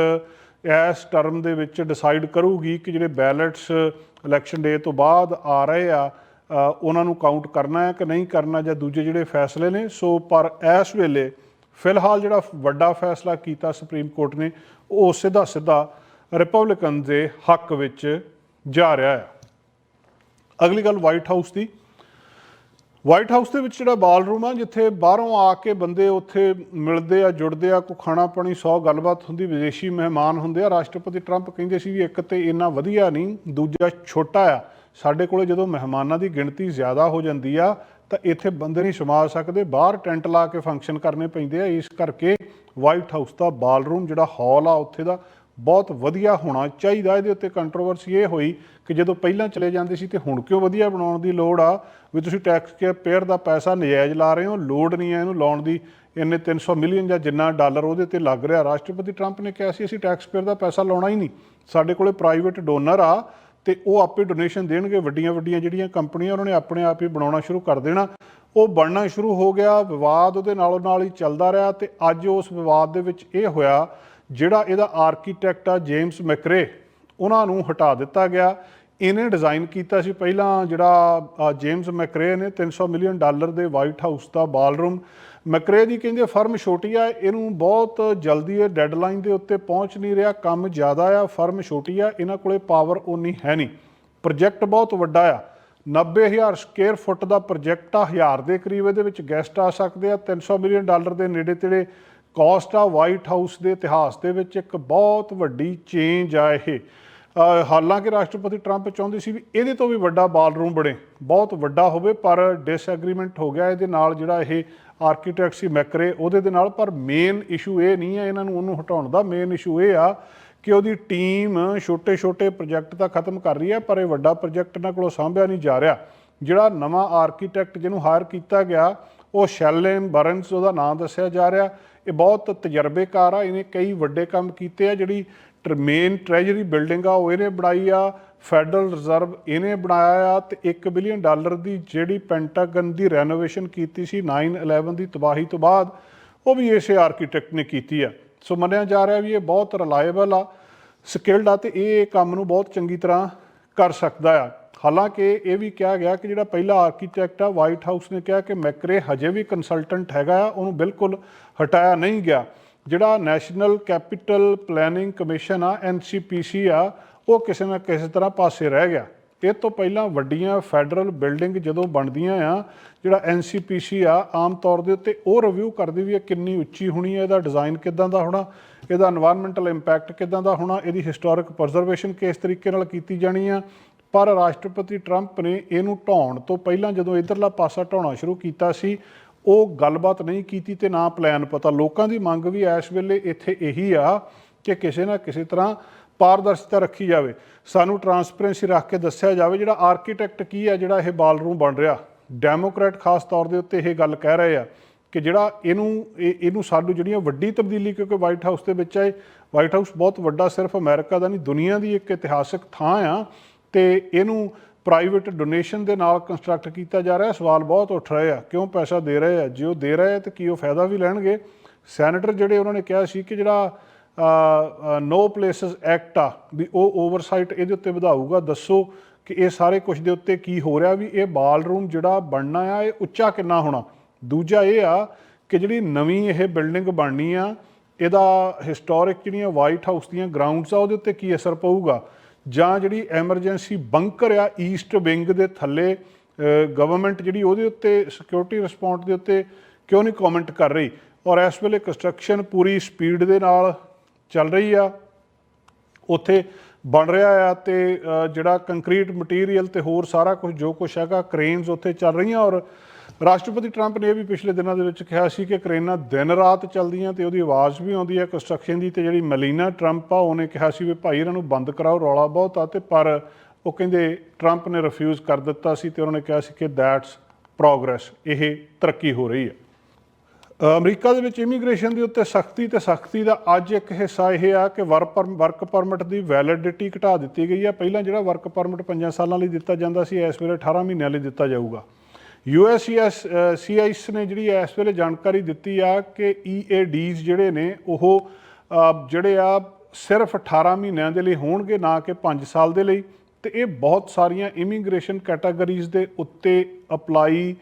ਇਸ ਟਰਮ ਦੇ ਵਿੱਚ ਡਿਸਾਈਡ ਕਰੂਗੀ ਕਿ ਜਿਹੜੇ ਬੈਲਟਸ ਇਲੈਕਸ਼ਨ ਡੇ ਤੋਂ ਬਾਅਦ ਆ ਰਹੇ ਆ ਉਹਨਾਂ ਨੂੰ ਕਾਊਂਟ ਕਰਨਾ ਹੈ ਕਿ ਨਹੀਂ ਕਰਨਾ ਜਾਂ ਦੂਜੇ ਜਿਹੜੇ ਫੈਸਲੇ ਨੇ। ਸੋ ਪਰ ਇਸ ਵੇਲੇ ਫਿਲਹਾਲ ਜਿਹੜਾ ਵੱਡਾ ਫੈਸਲਾ ਕੀਤਾ ਸੁਪਰੀਮ ਕੋਰਟ ਨੇ, ਉਹ ਸਿੱਧਾ ਸਿੱਧਾ ਰਿਪਬਲਿਕਨ ਦੇ ਹੱਕ ਵਿੱਚ ਜਾ ਰਿਹਾ ਹੈ। ਅਗਲੀ ਗੱਲ ਵਾਈਟ ਹਾਊਸ ਦੀ। ਵਾਈਟ ਹਾਊਸ ਦੇ ਵਿੱਚ ਜਿਹੜਾ ਬਾਲਰੂਮ ਆ, ਜਿੱਥੇ ਬਾਹਰੋਂ ਆ ਕੇ ਬੰਦੇ ਉੱਥੇ ਮਿਲਦੇ ਆ, ਜੁੜਦੇ ਆ ਕੋ ਖਾਣਾ ਪਾਣੀ, ਸੌ ਗੱਲਬਾਤ ਹੁੰਦੀ, ਵਿਦੇਸ਼ੀ ਮਹਿਮਾਨ ਹੁੰਦੇ ਆ, ਰਾਸ਼ਟਰਪਤੀ ਟਰੰਪ ਕਹਿੰਦੇ ਸੀ ਵੀ ਇੱਕ ਤੇ ਇੰਨਾ ਵਧੀਆ ਨਹੀਂ, ਦੂਜਾ ਛੋਟਾ ਆ। ਸਾਡੇ ਕੋਲੇ ਜਦੋਂ ਮਹਿਮਾਨਾਂ ਦੀ ਗਿਣਤੀ ਜ਼ਿਆਦਾ ਹੋ ਜਾਂਦੀ ਆ ਤਾਂ ਇੱਥੇ ਬੰਦੇ ਨਹੀਂ ਸਮਾ ਸਕਦੇ, ਬਾਹਰ ਟੈਂਟ ਲਾ ਕੇ ਫੰਕਸ਼ਨ ਕਰਨੇ ਪੈਂਦੇ ਆ, ਇਸ ਕਰਕੇ ਵਾਈਟ ਹਾਊਸ ਦਾ ਬਾਲਰੂਮ ਜਿਹੜਾ ਹਾਲ ਆ ਉੱਥੇ ਦਾ ਬਹੁਤ ਵਧੀਆ ਹੋਣਾ ਚਾਹੀਦਾ। ਇਹਦੇ ਉੱਤੇ ਕੰਟਰੋਵਰਸੀ ਇਹ ਹੋਈ ਕਿ ਜਦੋਂ ਪਹਿਲਾਂ ਚਲੇ ਜਾਂਦੇ ਸੀ ਤੇ ਹੁਣ ਕਿਉਂ ਵਧੀਆ ਬਣਾਉਣ ਦੀ ਲੋੜ ਆ? ਵੀ ਤੁਸੀਂ ਟੈਕਸ ਕੇ ਪੇਅਰ ਦਾ ਪੈਸਾ ਨਜਾਇਜ਼ ਲਾ ਰਹੇ ਹੋ, ਲੋੜ ਨਹੀਂ ਹੈ ਇਹਨੂੰ ਲਾਉਣ ਦੀ। ਇੰਨੇ 300 ਮਿਲੀਅਨ ਜਾਂ ਜਿੰਨਾ ਡਾਲਰ ਉਹਦੇ ਤੇ ਲੱਗ ਰਿਹਾ। ਰਾਸ਼ਟਰਪਤੀ ਟਰੰਪ ਨੇ ਕਿਹਾ ਸੀ, ਅਸੀਂ ਟੈਕਸ ਪੇਅਰ ਦਾ ਪੈਸਾ ਲਾਉਣਾ ਹੀ ਨਹੀਂ। ਸਾਡੇ ਕੋਲੇ ਪ੍ਰਾਈਵੇਟ ਡੋਨਰ ਆ ਤੇ ਉਹ ਆਪੇ ਡੋਨੇਸ਼ਨ ਦੇਣਗੇ, ਵੱਡੀਆਂ ਵੱਡੀਆਂ ਜਿਹੜੀਆਂ ਕੰਪਨੀਆਂ ਉਹਨਾਂ ਨੇ ਆਪਣੇ ਆਪ ਹੀ ਬਣਾਉਣਾ ਸ਼ੁਰੂ ਕਰ ਦੇਣਾ। ਉਹ ਬਣਨਾ ਸ਼ੁਰੂ ਹੋ ਗਿਆ, ਵਿਵਾਦ ਉਹਦੇ ਨਾਲੋਂ ਨਾਲ ਹੀ ਚੱਲਦਾ ਰਿਹਾ ਤੇ ਅੱਜ ਉਸ ਵਿਵਾਦ ਦੇ ਵਿੱਚ ਇਹ ਹੋਇਆ, ਜਿਹੜਾ ਇਹਦਾ ਆਰਕੀਟੈਕਟ ਆ ਜੇਮਸ ਮੈਕਰੇ ਉਹਨਾਂ ਨੂੰ ਹਟਾ ਦਿੱਤਾ ਗਿਆ। ਇਹਨੇ ਡਿਜ਼ਾਈਨ ਕੀਤਾ ਸੀ ਪਹਿਲਾਂ ਜਿਹੜਾ ਜੇਮਸ ਮੈਕਰੇ ਨੇ 300 ਮਿਲੀਅਨ ਡਾਲਰ ਦੇ ਵਾਈਟ ਹਾਊਸ ਦਾ ਬਾਲਰੂਮ ਮਕਰੇ ਦੀ ਕਹਿੰਦੇ ਫਰਮ ਛੋਟੀ ਆ, ਇਹਨੂੰ ਬਹੁਤ ਜਲਦੀ ਇਹ ਡੈਡਲਾਈਨ ਦੇ ਉੱਤੇ ਪਹੁੰਚ ਨਹੀਂ ਰਿਹਾ, ਕੰਮ ਜ਼ਿਆਦਾ ਆ, ਫਰਮ ਛੋਟੀ ਆ, ਇਹਨਾਂ ਕੋਲੇ ਪਾਵਰ ਉਨੀ ਹੈ ਨਹੀਂ। ਪ੍ਰੋਜੈਕਟ ਬਹੁਤ ਵੱਡਾ ਆ 90000 ਸਕੁਅਰ ਫੁੱਟ ਦਾ ਪ੍ਰੋਜੈਕਟ ਆ, ਹਜ਼ਾਰ ਦੇ ਕਰੀਬ ਇਹਦੇ ਵਿੱਚ ਗੈਸਟ ਆ ਸਕਦੇ ਆ 300 ਮਿਲੀਅਨ ਡਾਲਰ ਦੇ ਨੇੜੇ ਤੇੜੇ ਕਾਸਟ ਆ ਵਾਈਟ ਹਾਊਸ ਦੇ ਇਤਿਹਾਸ ਦੇ ਵਿੱਚ ਇੱਕ ਬਹੁਤ ਵੱਡੀ ਚੇਂਜ ਆ ਇਹ। ਹਾਲਾਂਕਿ ਰਾਸ਼ਟਰਪਤੀ ਟਰੰਪ ਚਾਹੁੰਦੇ ਸੀ ਵੀ ਇਹਦੇ ਤੋਂ ਵੀ ਵੱਡਾ ਬਾਲਰੂਮ ਬਣੇ। ਬਹੁਤ ਵੱਡਾ ਹੋਵੇ, ਪਰ ਡਿਸਐਗਰੀਮੈਂਟ ਹੋ ਗਿਆ ਇਹਦੇ ਨਾਲ, ਜਿਹੜਾ ਇਹ ਆਰਕੀਟੈਕਟ ਸੀ ਮੈਕਰੇ ਉਹਦੇ ਦੇ ਨਾਲ। ਪਰ ਮੇਨ ਇਸ਼ੂ ਇਹ ਨਹੀਂ ਹੈ ਇਹਨਾਂ ਨੂੰ ਉਹਨੂੰ ਹਟਾਉਣ ਦਾ। ਮੇਨ ਇਸ਼ੂ ਇਹ ਆ ਕਿ ਉਹਦੀ ਟੀਮ ਛੋਟੇ-ਛੋਟੇ ਪ੍ਰੋਜੈਕਟ ਤਾਂ ਖਤਮ ਕਰ ਰਹੀ ਹੈ, ਪਰ ਇਹ ਵੱਡਾ ਪ੍ਰੋਜੈਕਟ ਇਹਨਾਂ ਕੋਲੋਂ ਸਾਂਭਿਆ ਨਹੀਂ ਜਾ ਰਿਹਾ। ਜਿਹੜਾ ਨਵਾਂ ਆਰਕੀਟੈਕਟ ਜਿਹਨੂੰ ਹਾਇਰ ਕੀਤਾ ਗਿਆ, ਉਹ ਸ਼ੈਲਨ ਬਰਨਸ ਉਹਦਾ ਨਾਮ ਦੱਸਿਆ ਜਾ ਰਿਹਾ। ਇਹ ਬਹੁਤ ਤਜਰਬੇਕਾਰ ਆ, ਇਹਨੇ ਕਈ ਵੱਡੇ ਕੰਮ ਕੀਤੇ ਆ। ਜਿਹੜੀ ਮੇਨ ਟ੍ਰੈਜਰੀ ਬਿਲਡਿੰਗ ਆ, ਉਹ ਇਹਨੇ ਬਣਾਈ ਆ। ਫੈਡਰਲ ਰਿਜ਼ਰਵ ਇਹਨੇ ਬਣਾਇਆ ਆ ਤੇ 1 ਬਿਲੀਅਨ ਡਾਲਰ ਦੀ ਜਿਹੜੀ ਪੈਂਟਾਗਨ ਦੀ ਰੈਨੋਵੇਸ਼ਨ ਕੀਤੀ ਸੀ 9/11 ਦੀ ਤਬਾਹੀ ਤੋਂ ਬਾਅਦ, ਉਹ ਵੀ ਇਸੇ ਆਰਕੀਟੈਕਟ ਨੇ ਕੀਤੀ ਆ। ਸੋ ਮੰਨਿਆ ਜਾ ਰਿਹਾ ਵੀ ਇਹ ਬਹੁਤ ਰਿਲਾਇਬਲ ਆ। ਸਕਿਲਡ ਆ ਤੇ ਇਹ ਕੰਮ ਨੂੰ ਬਹੁਤ ਚੰਗੀ ਤਰ੍ਹਾਂ ਕਰ ਸਕਦਾ ਆ। ਹਾਲਾਂਕਿ ਇਹ ਵੀ ਕਿਹਾ ਗਿਆ ਕਿ ਜਿਹੜਾ ਪਹਿਲਾ ਆਰਕੀਟੈਕਟ ਆ ਵਾਈਟ ਹਾਊਸ ਨੇ ਕਿਹਾ ਕਿ ਮੈਕਰੇ ਹਜੇ ਵੀ ਕੰਸਲਟੈਂਟ ਹੈਗਾ ਆ, ਉਹਨੂੰ ਬਿਲਕੁਲ ਹਟਾਇਆ ਨਹੀਂ ਗਿਆ। ਜਿਹੜਾ ਨੈਸ਼ਨਲ ਕੈਪੀਟਲ ਪਲੈਨਿੰਗ ਕਮਿਸ਼ਨ ਆ ਐਨਸੀਪੀਸੀ ਆ, ਉਹ ਕਿਸੇ ਨਾ ਕਿਸੇ ਤਰ੍ਹਾਂ ਪਾਸੇ ਰਹਿ ਗਿਆ। ਇਹ ਤੋਂ ਪਹਿਲਾਂ ਵੱਡੀਆਂ ਫੈਡਰਲ ਬਿਲਡਿੰਗ ਜਦੋਂ ਬਣਦੀਆਂ ਆ, ਜਿਹੜਾ ਐਨਸੀਪੀਸੀ ਆ, ਆਮ ਤੌਰ ਦੇ ਉੱਤੇ ਉਹ ਰਿਵਿਊ ਕਰਦੀ ਵੀ ਇਹ ਕਿੰਨੀ ਉੱਚੀ ਹੋਣੀ ਹੈ ਇਹਦਾ ਡਿਜ਼ਾਈਨ ਕਿਦਾਂ ਦਾ ਹੋਣਾ, ਇਹਦਾ এনवायरमेंटਲ ਇੰਪੈਕਟ ਕਿਦਾਂ ਦਾ ਹੋਣਾ, ਇਹਦੀ ਹਿਸਟੋਰਿਕ ਪ੍ਰੀਜ਼ਰਵੇਸ਼ਨ ਕਿਸ ਤਰੀਕੇ ਨਾਲ ਕੀਤੀ ਜਾਣੀ ਆ। ਪਰ ਰਾਸ਼ਟਰਪਤੀ ਟਰੰਪ ਨੇ ਇਹਨੂੰ ਢਾਉਣ ਤੋਂ ਪਹਿਲਾਂ ਜਦੋਂ ਇਧਰਲਾ ਪਾਸਾ ਢਾਉਣਾ ਸ਼ੁਰੂ ਕੀਤਾ ਸੀ ਉਹ ਗੱਲਬਾਤ ਨਹੀਂ ਕੀਤੀ ਤੇ ਨਾ ਪਲਾਨ ਪਤਾ। ਲੋਕਾਂ ਦੀ ਮੰਗ ਵੀ ਇਸ ਵੇਲੇ ਇੱਥੇ ਇਹੀ ਆ ਕਿ ਕਿਸੇ ਨਾ ਕਿਸੇ ਤਰ੍ਹਾਂ ਪਾਰਦਰਸ਼ਤਾ ਰੱਖੀ ਜਾਵੇ। ਸਾਨੂੰ ਟਰਾਂਸਪੇਰੈਂਸੀ ਰੱਖ ਕੇ ਦੱਸਿਆ ਜਾਵੇ ਜਿਹੜਾ ਆਰਕੀਟੈਕਟ ਕੀ ਹੈ ਜਿਹੜਾ ਇਹ ਬਾਲਰੂਮ ਬਣ ਰਿਹਾ। ਡੈਮੋਕ੍ਰੈਟ ਖਾਸ ਤੌਰ ਦੇ ਉੱਤੇ ਇਹ ਗੱਲ ਕਹਿ ਰਹੇ ਆ ਕਿ ਜਿਹੜਾ ਇਹਨੂੰ, ਇਹ- ਇਹਨੂੰ ਸਾਨੂੰ ਜਿਹੜੀਆਂ ਵੱਡੀ ਤਬਦੀਲੀ ਕਿਉਂਕਿ ਵਾਈਟ ਹਾਊਸ ਦੇ ਵਿੱਚ ਹੈ ਵਾਈਟ ਹਾਊਸ ਬਹੁਤ ਵੱਡਾ ਸਿਰਫ ਅਮਰੀਕਾ ਦਾ ਨਹੀਂ, ਦੁਨੀਆ ਦੀ ਇੱਕ ਇਤਿਹਾਸਕ ਥਾਂ ਆ ਤੇ ਇਹਨੂੰ ਪ੍ਰਾਈਵੇਟ ਡੋਨੇਸ਼ਨ ਦੇ ਨਾਲ ਕੰਸਟਰਕਟ ਕੀਤਾ ਜਾ ਰਿਹਾ ਸਵਾਲ ਬਹੁਤ ਉੱਠ ਰਹੇ ਆ। ਕਿਉਂ ਪੈਸਾ ਦੇ ਰਹੇ ਆ? ਜੇ ਉਹ ਦੇ ਰਹੇ ਆ, ਤੇ ਕੀ ਉਹ ਫਾਇਦਾ ਵੀ ਲੈਣਗੇ? ਸੈਨੇਟਰ ਜਿਹੜੇ ਉਹਨਾਂ ਨੇ ਕਿਹਾ ਸੀ ਕਿ ਜਿਹੜਾ ਨੋ ਪਲੇਸਸ ਐਕਟ ਆ, ਵੀ ਉਹ ਓਵਰਸਾਈਟ ਇਹਦੇ ਉੱਤੇ ਵਧਾਊਗਾ। ਦੱਸੋ ਕਿ ਇਹ ਸਾਰੇ ਕੁਝ ਦੇ ਉੱਤੇ ਕੀ ਹੋ ਰਿਹਾ ਵੀ ਇਹ ਬਾਲ ਰੂਮ ਜਿਹੜਾ ਬਣਨਾ ਆ, ਇਹ ਉੱਚਾ ਕਿੰਨਾ ਹੋਣਾ? ਦੂਜਾ ਇਹ ਆ ਕਿ ਜਿਹੜੀ ਨਵੀਂ ਇਹ ਬਿਲਡਿੰਗ ਬਣਨੀ ਆ, ਇਹਦਾ ਹਿਸਟੋਰਿਕ ਜਿਹੜੀਆਂ ਵਾਈਟ ਹਾਊਸ ਦੀਆਂ ਗਰਾਊਂਡਸ ਆ, ਉਹਦੇ ਉੱਤੇ ਕੀ ਅਸਰ ਪਊਗਾ? ਜਾਂ ਜਿਹੜੀ ਐਮਰਜੈਂਸੀ ਬੰਕਰ ਆ ਈਸਟ ਵਿੰਗ ਦੇ ਥੱਲੇ ਗਵਰਨਮੈਂਟ ਜਿਹੜੀ ਉਹਦੇ ਉੱਤੇ ਸਿਕਿਉਰਿਟੀ ਰਿਸਪੌਂਸ ਦੇ ਉੱਤੇ ਕਿਉਂ ਨਹੀਂ ਕਮੈਂਟ ਕਰ ਰਹੀ? ਔਰ ਇਸ ਵੇਲੇ ਕੰਸਟਰਕਸ਼ਨ ਪੂਰੀ ਸਪੀਡ ਦੇ ਨਾਲ ਚੱਲ ਰਹੀ ਆ। ਉੱਥੇ ਬਣ ਰਿਹਾ ਆ ਤੇ ਜਿਹੜਾ ਕੰਕਰੀਟ ਮਟੀਰੀਅਲ ਤੇ ਹੋਰ ਸਾਰਾ ਕੁਝ ਜੋ ਕੁਝ ਹੈਗਾ ਕ੍ਰੇਨਸ ਉੱਥੇ ਚੱਲ ਰਹੀਆਂ ਔਰ ਰਾਸ਼ਟਰਪਤੀ ਟਰੰਪ ਨੇ ਇਹ ਵੀ ਪਿਛਲੇ ਦਿਨਾਂ ਦੇ ਵਿੱਚ ਕਿਹਾ ਸੀ ਕਿ ਕ੍ਰੇਨਾਂ ਦਿਨ ਰਾਤ ਚੱਲਦੀਆਂ ਤੇ ਉਹਦੀ ਆਵਾਜ਼ ਵੀ ਆਉਂਦੀ ਹੈ ਕੰਸਟਰਕਸ਼ਨ ਦੀ ਤੇ ਜਿਹੜੀ ਮਲੀਨਾ ਟਰੰਪ ਆ, ਉਹਨੇ ਕਿਹਾ ਸੀ ਵੀ ਭਾਈ ਇਹਨਾਂ ਨੂੰ ਬੰਦ ਕਰਾਓ, ਰੌਲਾ ਬਹੁਤ ਆ ਤੇ ਪਰ ਉਹ ਕਹਿੰਦੇ ਟਰੰਪ ਨੇ ਰਿਫਿਊਜ਼ ਕਰ ਦਿੱਤਾ ਸੀ ਤੇ ਉਹਨਾਂ ਨੇ ਕਿਹਾ ਸੀ ਕਿ ਦੈਟਸ ਪ੍ਰੋਗਰੈਸ ਇਹ ਤਰੱਕੀ ਹੋ ਰਹੀ ਹੈ। ਅਮਰੀਕਾ ਦੇ ਵਿੱਚ ਇਮੀਗ੍ਰੇਸ਼ਨ ਦੇ ਉੱਤੇ ਸਖਤੀ ਤੇ ਸਖਤੀ ਦਾ ਅੱਜ ਇੱਕ ਹਿੱਸਾ ਇਹ ਆ ਕਿ ਵਰਕ ਪਰਮਿਟ ਦੀ ਵੈਲਿਡਿਟੀ ਘਟਾ ਦਿੱਤੀ ਗਈ ਆ ਪਹਿਲਾਂ ਜਿਹੜਾ ਵਰਕ ਪਰਮਿਟ 5 ਸਾਲਾਂ ਲਈ ਦਿੱਤਾ ਜਾਂਦਾ ਸੀ, ਇਸ ਵੇਲੇ 18 ਮਹੀਨਿਆਂ ਲਈ ਦਿੱਤਾ ਜਾਊਗਾ। ਯੂਐਸਸੀਐਸ ਸੀਆਈਐਸ ਨੇ ਜਿਹੜੀ ਇਸ ਵੇਲੇ ਜਾਣਕਾਰੀ ਦਿੱਤੀ ਆ ਕਿ ਈਏਡੀਜ਼ ਜਿਹੜੇ ਨੇ, ਉਹ ਜਿਹੜੇ ਆ ਸਿਰਫ 18 ਮਹੀਨਿਆਂ ਦੇ ਲਈ ਹੋਣਗੇ, ਨਾ ਕਿ 5 ਸਾਲ ਦੇ ਲਈ। ਤੇ ਇਹ ਬਹੁਤ ਸਾਰੀਆਂ ਇਮੀਗ੍ਰੇਸ਼ਨ ਕੈਟਾਗਰੀਜ਼ ਦੇ ਉੱਤੇ ਅਪਲਾਈ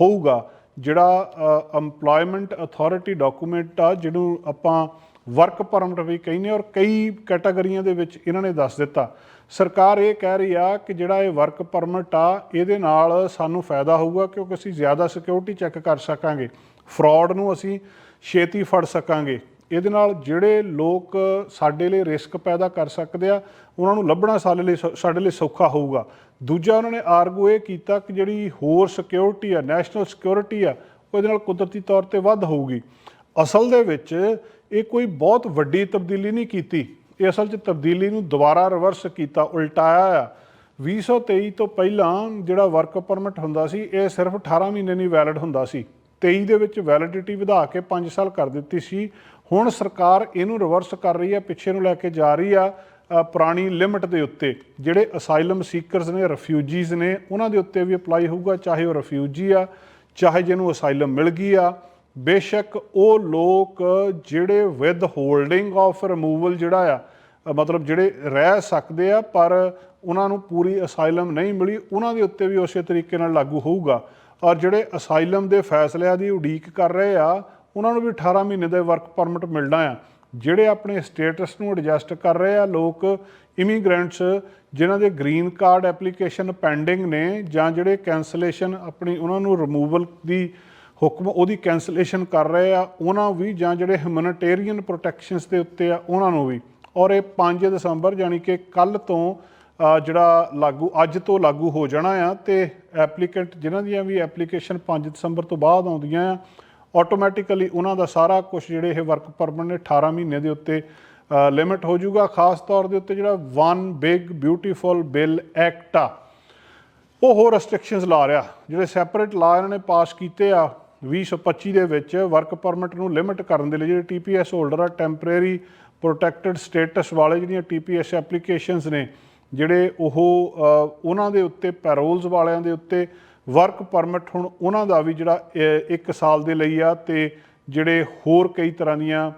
ਹੋਊਗਾ, ਜਿਹੜਾ EMPLOYMENT ਅਥਾਰਟੀ ਡਾਕੂਮੈਂਟ ਆ, ਜਿਹਨੂੰ ਆਪਾਂ ਵਰਕ ਪਰਮਿਟ ਵੀ ਕਹਿੰਦੇ ਔਰ ਕਈ ਕੈਟਾਗਰੀਆਂ ਦੇ ਵਿੱਚ ਇਹਨਾਂ ਨੇ ਦੱਸ ਦਿੱਤਾ। ਸਰਕਾਰ ਇਹ ਕਹਿ ਰਹੀ ਆ ਕਿ ਜਿਹੜਾ ਇਹ ਵਰਕ ਪਰਮਿਟ ਆ, ਇਹਦੇ ਨਾਲ ਸਾਨੂੰ ਫਾਇਦਾ ਹੋਊਗਾ ਕਿਉਂਕਿ ਅਸੀਂ ਜ਼ਿਆਦਾ ਸਿਕਿਉਰਿਟੀ ਚੈੱਕ ਕਰ ਸਕਾਂਗੇ। ਫਰਾਡ ਨੂੰ ਅਸੀਂ ਛੇਤੀ ਫੜ ਸਕਾਂਗੇ। ਇਹਦੇ ਨਾਲ ਜਿਹੜੇ ਲੋਕ ਸਾਡੇ ਲਈ ਰਿਸਕ ਪੈਦਾ ਕਰ ਸਕਦੇ ਆ, ਉਹਨਾਂ ਨੂੰ ਲੱਭਣਾ ਸਾਡੇ ਲਈ ਸੌ- ਸਾਡੇ ਲਈ ਸੌਖਾ ਹੋਊਗਾ। ਦੂਜਾ ਉਹਨਾਂ ਨੇ ਆਰਗੂ ਇਹ ਕੀਤਾ ਕਿ ਜਿਹੜੀ ਹੋਰ ਸਿਕਿਉਰਿਟੀ ਆ ਨੈਸ਼ਨਲ ਸਿਕਿਉਰਿਟੀ ਆ ਉਹਦੇ ਨਾਲ ਕੁਦਰਤੀ ਤੌਰ ਤੇ ਵੱਧ ਹੋਊਗੀ। ਅਸਲ ਦੇ ਵਿੱਚ ਇਹ ਕੋਈ ਬਹੁਤ ਵੱਡੀ ਤਬਦੀਲੀ ਨਹੀਂ ਕੀਤੀ। ਇਹ ਅਸਲ 'ਚ ਤਬਦੀਲੀ ਨੂੰ ਦੁਬਾਰਾ ਰਿਵਰਸ ਕੀਤਾ, ਉਲਟਾਇਆ ਆ। 2023 ਤੋਂ ਪਹਿਲਾਂ ਜਿਹੜਾ ਵਰਕ ਪਰਮਿਟ ਹੁੰਦਾ ਸੀ, ਇਹ ਸਿਰਫ 18 ਮਹੀਨੇ ਨਹੀਂ ਵੈਲਿਡ ਹੁੰਦਾ ਸੀ। 23 ਦੇ ਵਿੱਚ ਵੈਲਿਡਿਟੀ ਵਧਾ ਕੇ 5 ਸਾਲ ਕਰ ਦਿੱਤੀ ਸੀ। ਹੁਣ ਸਰਕਾਰ ਇਹਨੂੰ ਰਿਵਰਸ ਕਰ ਰਹੀ ਹੈ, ਪਿੱਛੇ ਨੂੰ ਲੈ ਕੇ ਜਾ ਰਹੀ ਆ ਪੁਰਾਣੀ ਲਿਮਟ ਦੇ ਉੱਤੇ। ਜਿਹੜੇ ਅਸਾਈਲਮ ਸੀਕਰਸ ਨੇ ਰਿਫਿਊਜੀਜ਼ ਨੇ, ਉਹਨਾਂ ਦੇ ਉੱਤੇ ਵੀ ਅਪਲਾਈ ਹੋਊਗਾ, ਚਾਹੇ ਉਹ ਰਿਫਿਊਜੀ ਆ, ਚਾਹੇ ਜਿਹਨੂੰ ਅਸਾਈਲਮ ਮਿਲ ਗਈ ਆ। ਬੇਸ਼ੱਕ ਉਹ ਲੋਕ ਜਿਹੜੇ ਵਿਦ ਹੋਲਡਿੰਗ ਆਫ ਰਿਮੂਵਲ ਜਿਹੜਾ ਆ ਮਤਲਬ ਜਿਹੜੇ ਰਹਿ ਸਕਦੇ ਆ, ਪਰ ਉਹਨਾਂ ਨੂੰ ਪੂਰੀ ਅਸਾਈਲਮ ਨਹੀਂ ਮਿਲੀ, ਉਹਨਾਂ ਦੇ ਉੱਤੇ ਵੀ ਉਸੇ ਤਰੀਕੇ ਨਾਲ ਲਾਗੂ ਹੋਊਗਾ। ਔਰ ਜਿਹੜੇ ਅਸਾਈਲਮ ਦੇ ਫੈਸਲਿਆਂ ਦੀ ਉਡੀਕ ਕਰ ਰਹੇ ਆ, ਉਹਨਾਂ ਨੂੰ ਵੀ 18 ਮਹੀਨੇ ਦੇ ਵਰਕ ਪਰਮਿਟ ਮਿਲਣਾ ਆ। ਜਿਹੜੇ ਆਪਣੇ ਸਟੇਟਸ ਨੂੰ ਐਡਜਸਟ ਕਰ ਰਹੇ ਆ ਲੋਕ ਇਮੀਗ੍ਰੈਂਟਸ ਜਿਨ੍ਹਾਂ ਦੇ ਗ੍ਰੀਨ ਕਾਰਡ ਐਪਲੀਕੇਸ਼ਨ ਪੈਂਡਿੰਗ ਨੇ ਜਾਂ ਜਿਹੜੇ ਕੈਂਸਲੇਸ਼ਨ ਆਪਣੀ ਉਹਨਾਂ ਨੂੰ ਰਿਮੂਵਲ ਦੀ ਹੁਕਮ ਉਹਦੀ ਕੈਂਸਲੇਸ਼ਨ ਕਰ ਰਹੇ ਆ, ਉਹਨਾਂ ਵੀ ਜਾਂ ਜਿਹੜੇ ਹਿਊਮਨਿਟੇਰੀਅਨ ਪ੍ਰੋਟੈਕਸ਼ਨਸ ਦੇ ਉੱਤੇ ਆ, ਉਹਨਾਂ ਨੂੰ ਵੀ। ਔਰ ਇਹ 5 ਦਸੰਬਰ ਯਾਨੀ ਕਿ ਕੱਲ ਤੋਂ ਜਿਹੜਾ ਲਾਗੂ, ਅੱਜ ਤੋਂ ਲਾਗੂ ਹੋ ਜਾਣਾ ਆ ਤੇ ਐਪਲੀਕੈਂਟ ਜਿਨ੍ਹਾਂ ਦੀਆਂ ਵੀ ਐਪਲੀਕੇਸ਼ਨ 5 ਦਸੰਬਰ ਤੋਂ ਬਾਅਦ ਆਉਂਦੀਆਂ ਆ ਆਟੋਮੈਟਿਕਲੀ ਉਹਨਾਂ ਦਾ ਸਾਰਾ ਕੁਝ ਜਿਹੜੇ ਇਹ ਵਰਕ ਪਰਮਿਟ ਨੇ 18 ਮਹੀਨੇ ਦੇ ਉੱਤੇ ਲਿਮਿਟ ਹੋ ਜਾਊਗਾ। ਖਾਸ ਤੌਰ ਦੇ ਉੱਤੇ ਜਿਹੜਾ one big beautiful bill act ਆ, ਉਹ ਹੋਰ ਰੈਸਟ੍ਰਿਕਸ਼ਨਸ ਲਾ ਰਿਹਾ। ਜਿਹੜੇ ਸੈਪਰੇਟ ਲਾ ਇਹਨਾਂ ਨੇ ਪਾਸ ਕੀਤੇ ਆ 2025 ਦੇ ਵਿੱਚ ਵਰਕ ਪਰਮਿਟ ਨੂੰ ਲਿਮਿਟ ਕਰਨ ਦੇ ਲਈ ਜਿਹੜੇ ਟੀਪੀਐਸ ਹੋਲਡਰ ਆ ਟੈਂਪਰੇਰੀ ਪ੍ਰੋਟੈਕਟਡ ਸਟੇਟਸ ਵਾਲੇ ਜਿਹੜੀਆਂ ਟੀਪੀਐਸ ਐਪਲੀਕੇਸ਼ਨਸ ਨੇ, ਜਿਹੜੇ ਉਹ ਉਹਨਾਂ ਦੇ ਉੱਤੇ ਪੈਰੋਲਸ ਵਾਲਿਆਂ ਦੇ ਉੱਤੇ ਵਰਕ ਪਰਮਿਟ ਹੁਣ ਉਹਨਾਂ ਦਾ ਵੀ ਜਿਹੜਾ 1 ਸਾਲ ਦੇ ਲਈ ਆ ਤੇ ਜਿਹੜੇ ਹੋਰ ਕਈ ਤਰ੍ਹਾਂ ਦੀਆਂ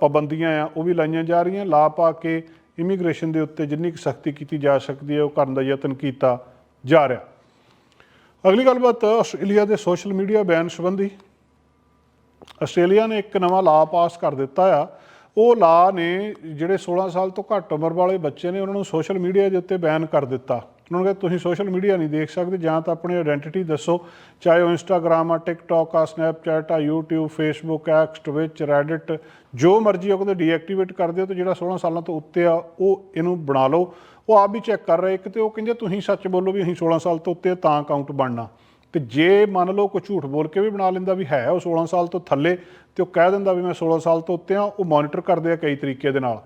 ਪਾਬੰਦੀਆਂ ਆ, ਉਹ ਵੀ ਲਾਈਆਂ ਜਾ ਰਹੀਆਂ। ਲਾ ਪਾ ਕੇ ਇਮੀਗ੍ਰੇਸ਼ਨ ਦੇ ਉੱਤੇ ਜਿੰਨੀ ਕੁ ਸਖਤੀ ਕੀਤੀ ਜਾ ਸਕਦੀ ਹੈ, ਉਹ ਕਰਨ ਦਾ ਯਤਨ ਕੀਤਾ ਜਾ ਰਿਹਾ। ਅਗਲੀ ਗੱਲਬਾਤ, ਆਸਟ੍ਰੇਲੀਆ ਦੇ ਸੋਸ਼ਲ ਮੀਡੀਆ ਬੈਨ ਸੰਬੰਧੀ। ਆਸਟ੍ਰੇਲੀਆ ਨੇ ਇੱਕ ਨਵਾਂ ਲਾਅ ਪਾਸ ਕਰ ਦਿੱਤਾ ਆ। ਉਹ ਲਾਅ ਨੇ ਜਿਹੜੇ 16 ਸਾਲ ਤੋਂ ਘੱਟ ਉਮਰ ਵਾਲੇ ਬੱਚੇ ਨੇ, ਉਹਨਾਂ ਨੂੰ ਸੋਸ਼ਲ ਮੀਡੀਆ ਦੇ ਉੱਤੇ ਬੈਨ ਕਰ ਦਿੱਤਾ। ਉਹਨਾਂ ਨੂੰ ਕਿਹਾ, ਤੁਸੀਂ ਸੋਸ਼ਲ ਮੀਡੀਆ ਨਹੀਂ ਦੇਖ ਸਕਦੇ, ਜਾਂ ਤਾਂ ਆਪਣੀ ਆਇਡੈਂਟੀਟੀ ਦੱਸੋ। ਚਾਹੇ ਉਹ ਇੰਸਟਾਗ੍ਰam ਆ, ਟਿਕਟੌਕ ਆ, ਸਨੈਪਚੈਟ ਆ YouTube Facebook X Twitch Reddit, ਜੋ ਮਰਜ਼ੀ ਉਹ ਕਹਿੰਦੇ ਡੀਐਕਟੀਵੇਟ ਕਰ ਦਿਓ ਤੇ ਜਿਹੜਾ 16 ਸਾਲਾਂ ਤੋਂ ਉੱਤੇ ਆ, ਉਹ ਇਹਨੂੰ ਬਣਾ ਲਓ। ਉਹ ਆਪ ਵੀ ਚੈੱਕ ਕਰ ਰਹੇ ਇੱਕ ਤੇ ਉਹ ਕਹਿੰਦੇ ਤੁਸੀਂ ਸੱਚ ਬੋਲੋ ਵੀ ਅਸੀਂ 16 ਸਾਲ ਤੋਂ ਉੱਤੇ ਤਾਂ ਅਕਾਊਂਟ ਬਣਨਾ। ਤੇ ਜੇ ਮੰਨ ਲਓ ਕੋਈ ਝੂਠ ਬੋਲ ਕੇ ਵੀ ਬਣਾ ਲੈਂਦਾ ਵੀ ਹੈ ਉਹ 16 ਸਾਲ ਤੋਂ ਥੱਲੇ ਤੇ ਉਹ ਕਹਿ ਦਿੰਦਾ ਵੀ ਮੈਂ 16 ਸਾਲ ਤੋਂ ਉੱਤੇ ਆ ਉਹ ਮੋਨੀਟਰ ਕਰਦੇ ਆ ਕਈ ਤਰੀਕੇ ਦੇ ਨਾਲ।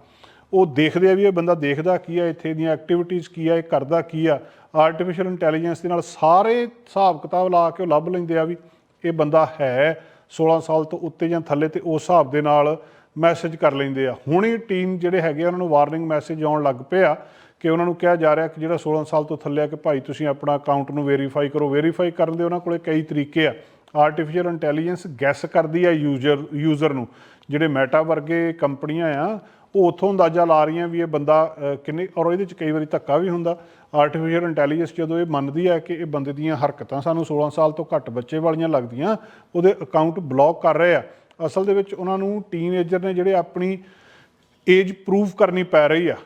ਉਹ ਦੇਖਦੇ ਆ ਵੀ ਇਹ ਬੰਦਾ ਦੇਖਦਾ ਕੀ ਆ ਇੱਥੇ ਦੀਆਂ ਐਕਟੀਵਿਟੀਜ਼ ਕੀ ਆ ਇਹ ਕਰਦਾ ਕੀ ਆ। ਆਰਟੀਫੀਸ਼ੀਅਲ ਇੰਟੈਲੀਜੈਂਸ ਦੇ ਨਾਲ ਸਾਰੇ ਹਿਸਾਬ ਕਿਤਾਬ ਲਾ ਕੇ ਉਹ ਲੱਭ ਲੈਂਦੇ ਆ ਵੀ ਇਹ ਬੰਦਾ ਹੈ 16 ਸਾਲ ਤੋਂ ਉੱਤੇ ਜਾਂ ਥੱਲੇ ਤੇ ਉਸ ਹਿਸਾਬ ਦੇ ਨਾਲ ਮੈਸੇਜ ਕਰ ਲੈਂਦੇ ਆ। ਹੁਣ ਹੀ ਟੀਮ ਜਿਹੜੇ ਹੈਗੇ ਆ, ਉਹਨਾਂ ਨੂੰ ਵਾਰਨਿੰਗ ਮੈਸੇਜ ਆਉਣ ਲੱਗ ਪਿਆ ਕਿ ਉਹਨਾਂ ਨੂੰ ਕਿਹਾ ਜਾ ਰਿਹਾ ਕਿ ਜਿਹੜਾ 16 ਸਾਲ ਤੋਂ ਥੱਲੇ ਆ ਕਿ ਭਾਈ ਤੁਸੀਂ ਆਪਣਾ ਅਕਾਊਂਟ ਨੂੰ ਵੈਰੀਫਾਈ ਕਰੋ। ਵੈਰੀਫਾਈ ਕਰਨ ਦੇ ਉਹਨਾਂ ਕੋਲੇ ਕਈ ਤਰੀਕੇ ਆ। ਆਰਟੀਫੀਸ਼ੀਅਲ ਇੰਟੈਲੀਜੈਂਸ ਗੈਸ ਕਰਦੀ ਆ ਯੂਜ਼ਰ ਯੂਜ਼ਰ ਨੂੰ। ਜਿਹੜੇ ਮੈਟਾ ਵਰਗੇ ਕੰਪਨੀਆਂ ਆ, ਉਹ ਉਥੋਂ ਅੰਦਾਜ਼ਾ ਲਾ ਰਹੀਆਂ ਵੀ ਇਹ ਬੰਦਾ ਕਿੰਨੇ, ਔਰ ਇਹਦੇ ਚ ਕਈ ਵਾਰੀ ਧੱਕਾ ਵੀ ਹੁੰਦਾ। ਆਰਟੀਫੀਸ਼ੀਅਲ ਇੰਟੈਲੀਜੈਂਸ ਜਦੋਂ ਇਹ ਮੰਨਦੀ ਹੈ ਕਿ ਇਹ ਬੰਦੇ ਦੀਆਂ ਹਰਕਤਾਂ ਸਾਨੂੰ 16 ਸਾਲ ਤੋਂ ਘੱਟ ਬੱਚੇ ਵਾਲੀਆਂ ਲੱਗਦੀਆਂ, ਉਹਦੇ ਅਕਾਊਂਟ ਬਲੌਕ ਕਰ ਰਹੇ ਆ। ਅਸਲ ਦੇ ਵਿੱਚ ਉਹਨਾਂ ਨੂੰ ਟੀਨਏਜਰ ਨੇ ਜਿਹੜੇ ਆਪਣੀ ਏਜ ਪ੍ਰੂਵ ਕਰਨੀ ਪੈ ਰਹੀ ਆ।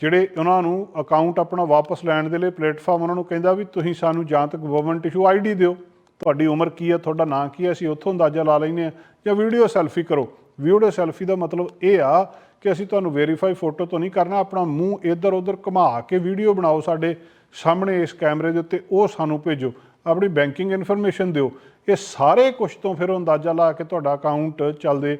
ਜਿਹੜੇ ਉਹਨਾਂ ਨੂੰ ਅਕਾਊਂਟ ਆਪਣਾ ਵਾਪਸ ਲੈਣ ਦੇ ਲਈ ਪਲੇਟਫਾਰਮ ਉਹਨਾਂ ਨੂੰ ਕਹਿੰਦਾ ਵੀ ਤੁਸੀਂ ਸਾਨੂੰ ਜਾਂ ਤੱਕ ਗਵਰਨਮੈਂਟ ਇਸ਼ੂ ਆਈਡੀ ਦਿਓ। ਤੁਹਾਡੀ ਉਮਰ ਕੀ ਹੈ ਤੁਹਾਡਾ ਨਾਂ ਕੀ ਹੈ ਅਸੀਂ ਉੱਥੋਂ ਅੰਦਾਜ਼ਾ ਲਾ ਲੈਂਦੇ ਆ ਜਾਂ ਵੀਡੀਓ ਸੈਲਫੀ ਕਰੋ। ਵੀਡੀਓ ਸੈਲਫੀ ਦਾ ਮਤਲਬ ਇਹ ਆ ਕਿ ਅਸੀਂ ਤੁਹਾਨੂੰ ਵੈਰੀਫਾਈ ਫੋਟੋ ਤੋਂ ਨਹੀਂ ਕਰਨਾ, ਆਪਣਾ ਮੂੰਹ ਇੱਧਰ ਉੱਧਰ ਘੁਮਾ ਕੇ ਵੀਡੀਓ ਬਣਾਓ ਸਾਡੇ ਸਾਹਮਣੇ ਇਸ ਕੈਮਰੇ ਦੇ ਉੱਤੇ, ਉਹ ਸਾਨੂੰ ਭੇਜੋ। ਆਪਣੀ ਬੈਂਕਿੰਗ ਇਨਫੋਰਮੇਸ਼ਨ ਦਿਓ। ਇਹ ਸਾਰੇ ਕੁਝ ਤੋਂ ਫਿਰ ਅੰਦਾਜ਼ਾ ਲਾ ਕੇ ਤੁਹਾਡਾ ਅਕਾਊਂਟ ਚੱਲਦੇ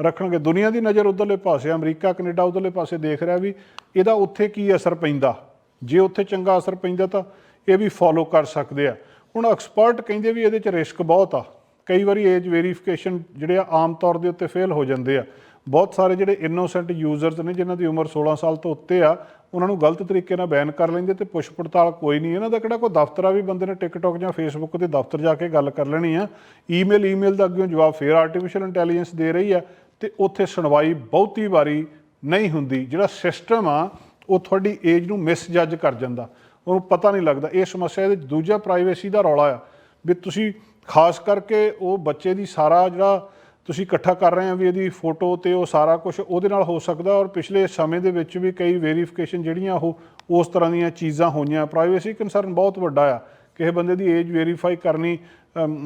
ਰੱਖਣਗੇ। ਦੁਨੀਆ ਦੀ ਨਜ਼ਰ ਉਧਰਲੇ ਪਾਸੇ ਅਮਰੀਕਾ, ਕੈਨੇਡਾ ਉਧਰਲੇ ਪਾਸੇ ਦੇਖ ਰਿਹਾ ਵੀ ਇਹਦਾ ਉੱਥੇ ਕੀ ਅਸਰ ਪੈਂਦਾ। ਜੇ ਉੱਥੇ ਚੰਗਾ ਅਸਰ ਪੈਂਦਾ ਤਾਂ ਇਹ ਵੀ ਫੋਲੋ ਕਰ ਸਕਦੇ ਆ। ਹੁਣ ਐਕਸਪਰਟ ਕਹਿੰਦੇ ਵੀ ਇਹਦੇ ਚ ਰਿਸਕ ਬਹੁਤ ਆ। ਕਈ ਵਾਰੀ ਏਜ ਵੈਰੀਫਿਕੇਸ਼ਨ ਜਿਹੜੇ ਆ ਆਮ ਤੌਰ ਦੇ ਉੱਤੇ ਫੇਲ ਹੋ ਜਾਂਦੇ ਆ। ਬਹੁਤ ਸਾਰੇ ਜਿਹੜੇ ਇਨੋਸੈਂਟ ਯੂਜ਼ਰਸ ਨੇ, ਜਿਨ੍ਹਾਂ ਦੀ ਉਮਰ 16 ਸਾਲ ਤੋਂ ਉੱਤੇ ਆ, ਉਹਨਾਂ ਨੂੰ ਗਲਤ ਤਰੀਕੇ ਨਾਲ ਬੈਨ ਕਰ ਲੈਂਦੇ ਤੇ ਪੁੱਛ ਪੜਤਾਲ ਕੋਈ ਨਹੀਂ। ਇਹਨਾਂ ਦਾ ਕਿਹੜਾ ਕੋਈ ਦਫ਼ਤਰ ਆ ਵੀ ਬੰਦੇ ਨੇ ਟਿਕਟੌਕ ਜਾਂ ਫੇਸਬੁੱਕ ਦੇ ਦਫ਼ਤਰ ਜਾ ਕੇ ਗੱਲ ਕਰ ਲੈਣੀ ਆ। ਈਮੇਲ ਈਮੇਲ ਦਾ ਅੱਗੇ ਜਵਾਬ ਫੇਰ ਆਰਟੀਫੀਸ਼ੀਅਲ ਇੰਟੈਲੀਜੈਂਸ ਦੇ ਰਹੀ ਆ। ਤੇ ਉੱਥੇ ਸੁਣਵਾਈ ਬਹੁਤੀ ਵਾਰੀ ਨਹੀਂ ਹੁੰਦੀ। ਜਿਹੜਾ ਸਿਸਟਮ ਆ, ਉਹ ਤੁਹਾਡੀ ਏਜ ਨੂੰ ਮਿਸਜੱਜ ਕਰ ਜਾਂਦਾ। ਉਹਨੂੰ ਪਤਾ ਨਹੀਂ ਲੱਗਦਾ। ਇਹ ਸਮੱਸਿਆ ਇਹਦੇ ਦੂਜਾ ਪ੍ਰਾਈਵੇਸੀ ਦਾ ਰੌਲਾ ਆ। ਵੀ ਤੁਸੀਂ ਖਾਸ ਕਰਕੇ ਉਹ ਬੱਚੇ ਦੀ ਸਾਰਾ ਜਿਹੜਾ ਤੁਸੀਂ ਇਕੱਠਾ ਕਰ ਰਹੇ ਆ ਵੀ ਇਹਦੀ ਫੋਟੋ ਤੇ ਉਹ ਸਾਰਾ ਕੁਝ ਉਹਦੇ ਨਾਲ ਹੋ ਸਕਦਾ ਔਰ ਪਿਛਲੇ ਸਮੇਂ ਦੇ ਵਿੱਚ ਵੀ ਕਈ ਵੈਰੀਫਿਕੇਸ਼ਨ ਜਿਹੜੀਆਂ ਉਹ ਉਸ ਤਰ੍ਹਾਂ ਦੀਆਂ ਚੀਜ਼ਾਂ ਹੋਈਆਂ। ਪ੍ਰਾਈਵੇਸੀ ਕੰਸਰਨ ਬਹੁਤ ਵੱਡਾ ਆ। ਕਿਸੇ ਬੰਦੇ ਦੀ ਏਜ ਵੈਰੀਫਾਈ ਕਰਨੀ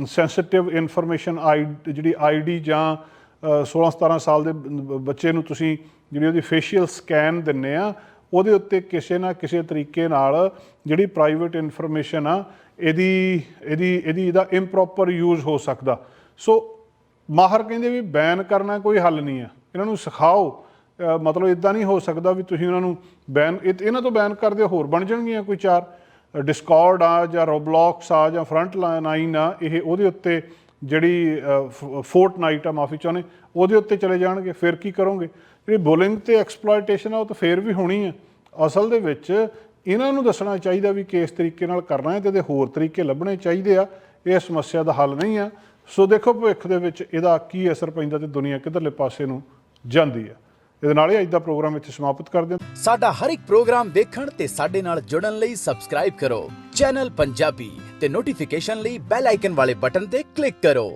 ਸੈਂਸਿਟਿਵ ਇਨਫੋਰਮੇਸ਼ਨ ਆਈ ਜਿਹੜੀ ਆਈਡੀ ਜਾਂ 16 17 ਸਾਲ ਦੇ ਬੱਚੇ ਨੂੰ ਤੁਸੀਂ ਜਿਹੜੀ ਉਹਦੀ ਫੇਸ਼ੀਅਲ ਸਕੈਨ ਦਿੰਨੇ ਆ, ਉਹਦੇ ਉੱਤੇ ਕਿਸੇ ਨਾ ਕਿਸੇ ਤਰੀਕੇ ਨਾਲ ਜਿਹੜੀ ਪ੍ਰਾਈਵੇਟ ਇਨਫੋਰਮੇਸ਼ਨ ਆ, ਇਹਦੀ ਇਹਦੀ ਇਹਦੀ ਇਹਦਾ ਇੰਪਰੋਪਰ ਯੂਜ਼ ਹੋ ਸਕਦਾ। ਸੋ ਮਾਹਰ ਕਹਿੰਦੇ ਵੀ ਬੈਨ ਕਰਨਾ ਕੋਈ ਹੱਲ ਨਹੀਂ ਆ। ਇਹਨਾਂ ਨੂੰ ਸਿਖਾਓ। ਮਤਲਬ ਇਦਾਂ ਨਹੀਂ ਹੋ ਸਕਦਾ ਵੀ ਤੁਸੀਂ ਉਹਨਾਂ ਨੂੰ ਬੈਨ ਇਹਨਾਂ ਤੋਂ ਬੈਨ ਕਰਦੇ ਹੋਰ ਬਣ ਜਾਣਗੀਆਂ ਕੋਈ ਚਾਰ। ਡਿਸਕਾਰਡ ਆ ਜਾਂ ਰੋਬਲੌਕਸ ਆ ਜਾਂ ਫਰੰਟ ਲਾਈਨ ਆ, ਇਹ ਉਹਦੇ ਉੱਤੇ ਜਿਹੜੀ ਫੋਰਟਨਾਈਟ ਆ ਮਾਫੀ ਚਾਹੁੰਦੇ, ਉਹਦੇ ਉੱਤੇ ਚਲੇ ਜਾਣਗੇ, ਫਿਰ ਕੀ ਕਰੋਗੇ? ਜਿਹੜੀ ਬੋਲਿੰਗ ਤੇ ਐਕਸਪਲੋਇਟੇਸ਼ਨ ਆ, ਉਹ ਤਾਂ ਫੇਰ ਵੀ ਹੋਣੀ ਆ। ਅਸਲ ਦੇ ਵਿੱਚ ਇਹਨਾਂ ਨੂੰ ਦੱਸਣਾ ਚਾਹੀਦਾ ਵੀ ਕਿਸ ਤਰੀਕੇ ਨਾਲ ਕਰਨਾ ਹੈ ਤੇ ਇਹਦੇ ਹੋਰ ਤਰੀਕੇ ਲੱਭਣੇ ਚਾਹੀਦੇ ਆ। ਇਹ ਸਮੱਸਿਆ ਦਾ ਹੱਲ ਨਹੀਂ ਆ। ਸੋ ਦੇਖੋ, ਭਵਿੱਖ ਦੇ ਵਿੱਚ ਇਹਦਾ ਕੀ ਅਸਰ ਪੈਂਦਾ ਤੇ ਦੁਨੀਆ ਕਿੱਧਰਲੇ ਪਾਸੇ ਨੂੰ ਜਾਂਦੀ ਆ। ਇਹਦੇ ਨਾਲ ਹੀ ਅੱਜ ਦਾ ਪ੍ਰੋਗਰਾਮ ਇੱਥੇ ਸਮਾਪਤ ਕਰਦੇ ਹਾਂ। ਸਾਡਾ ਹਰ ਇੱਕ ਪ੍ਰੋਗਰਾਮ ਦੇਖਣ ਤੇ ਸਾਡੇ ਨਾਲ ਜੁੜਨ ਲਈ ਸਬਸਕ੍ਰਾਈਬ ਕਰੋ। ਚੈਨਲ ਪੰਜਾਬੀ ਤੇ ਨੋਟੀਫਿਕੇਸ਼ਨ ਲਈ ਬੈਲ ਆਈਕਨ ਵਾਲੇ ਬਟਨ ਤੇ ਕਲਿੱਕ ਕਰੋ।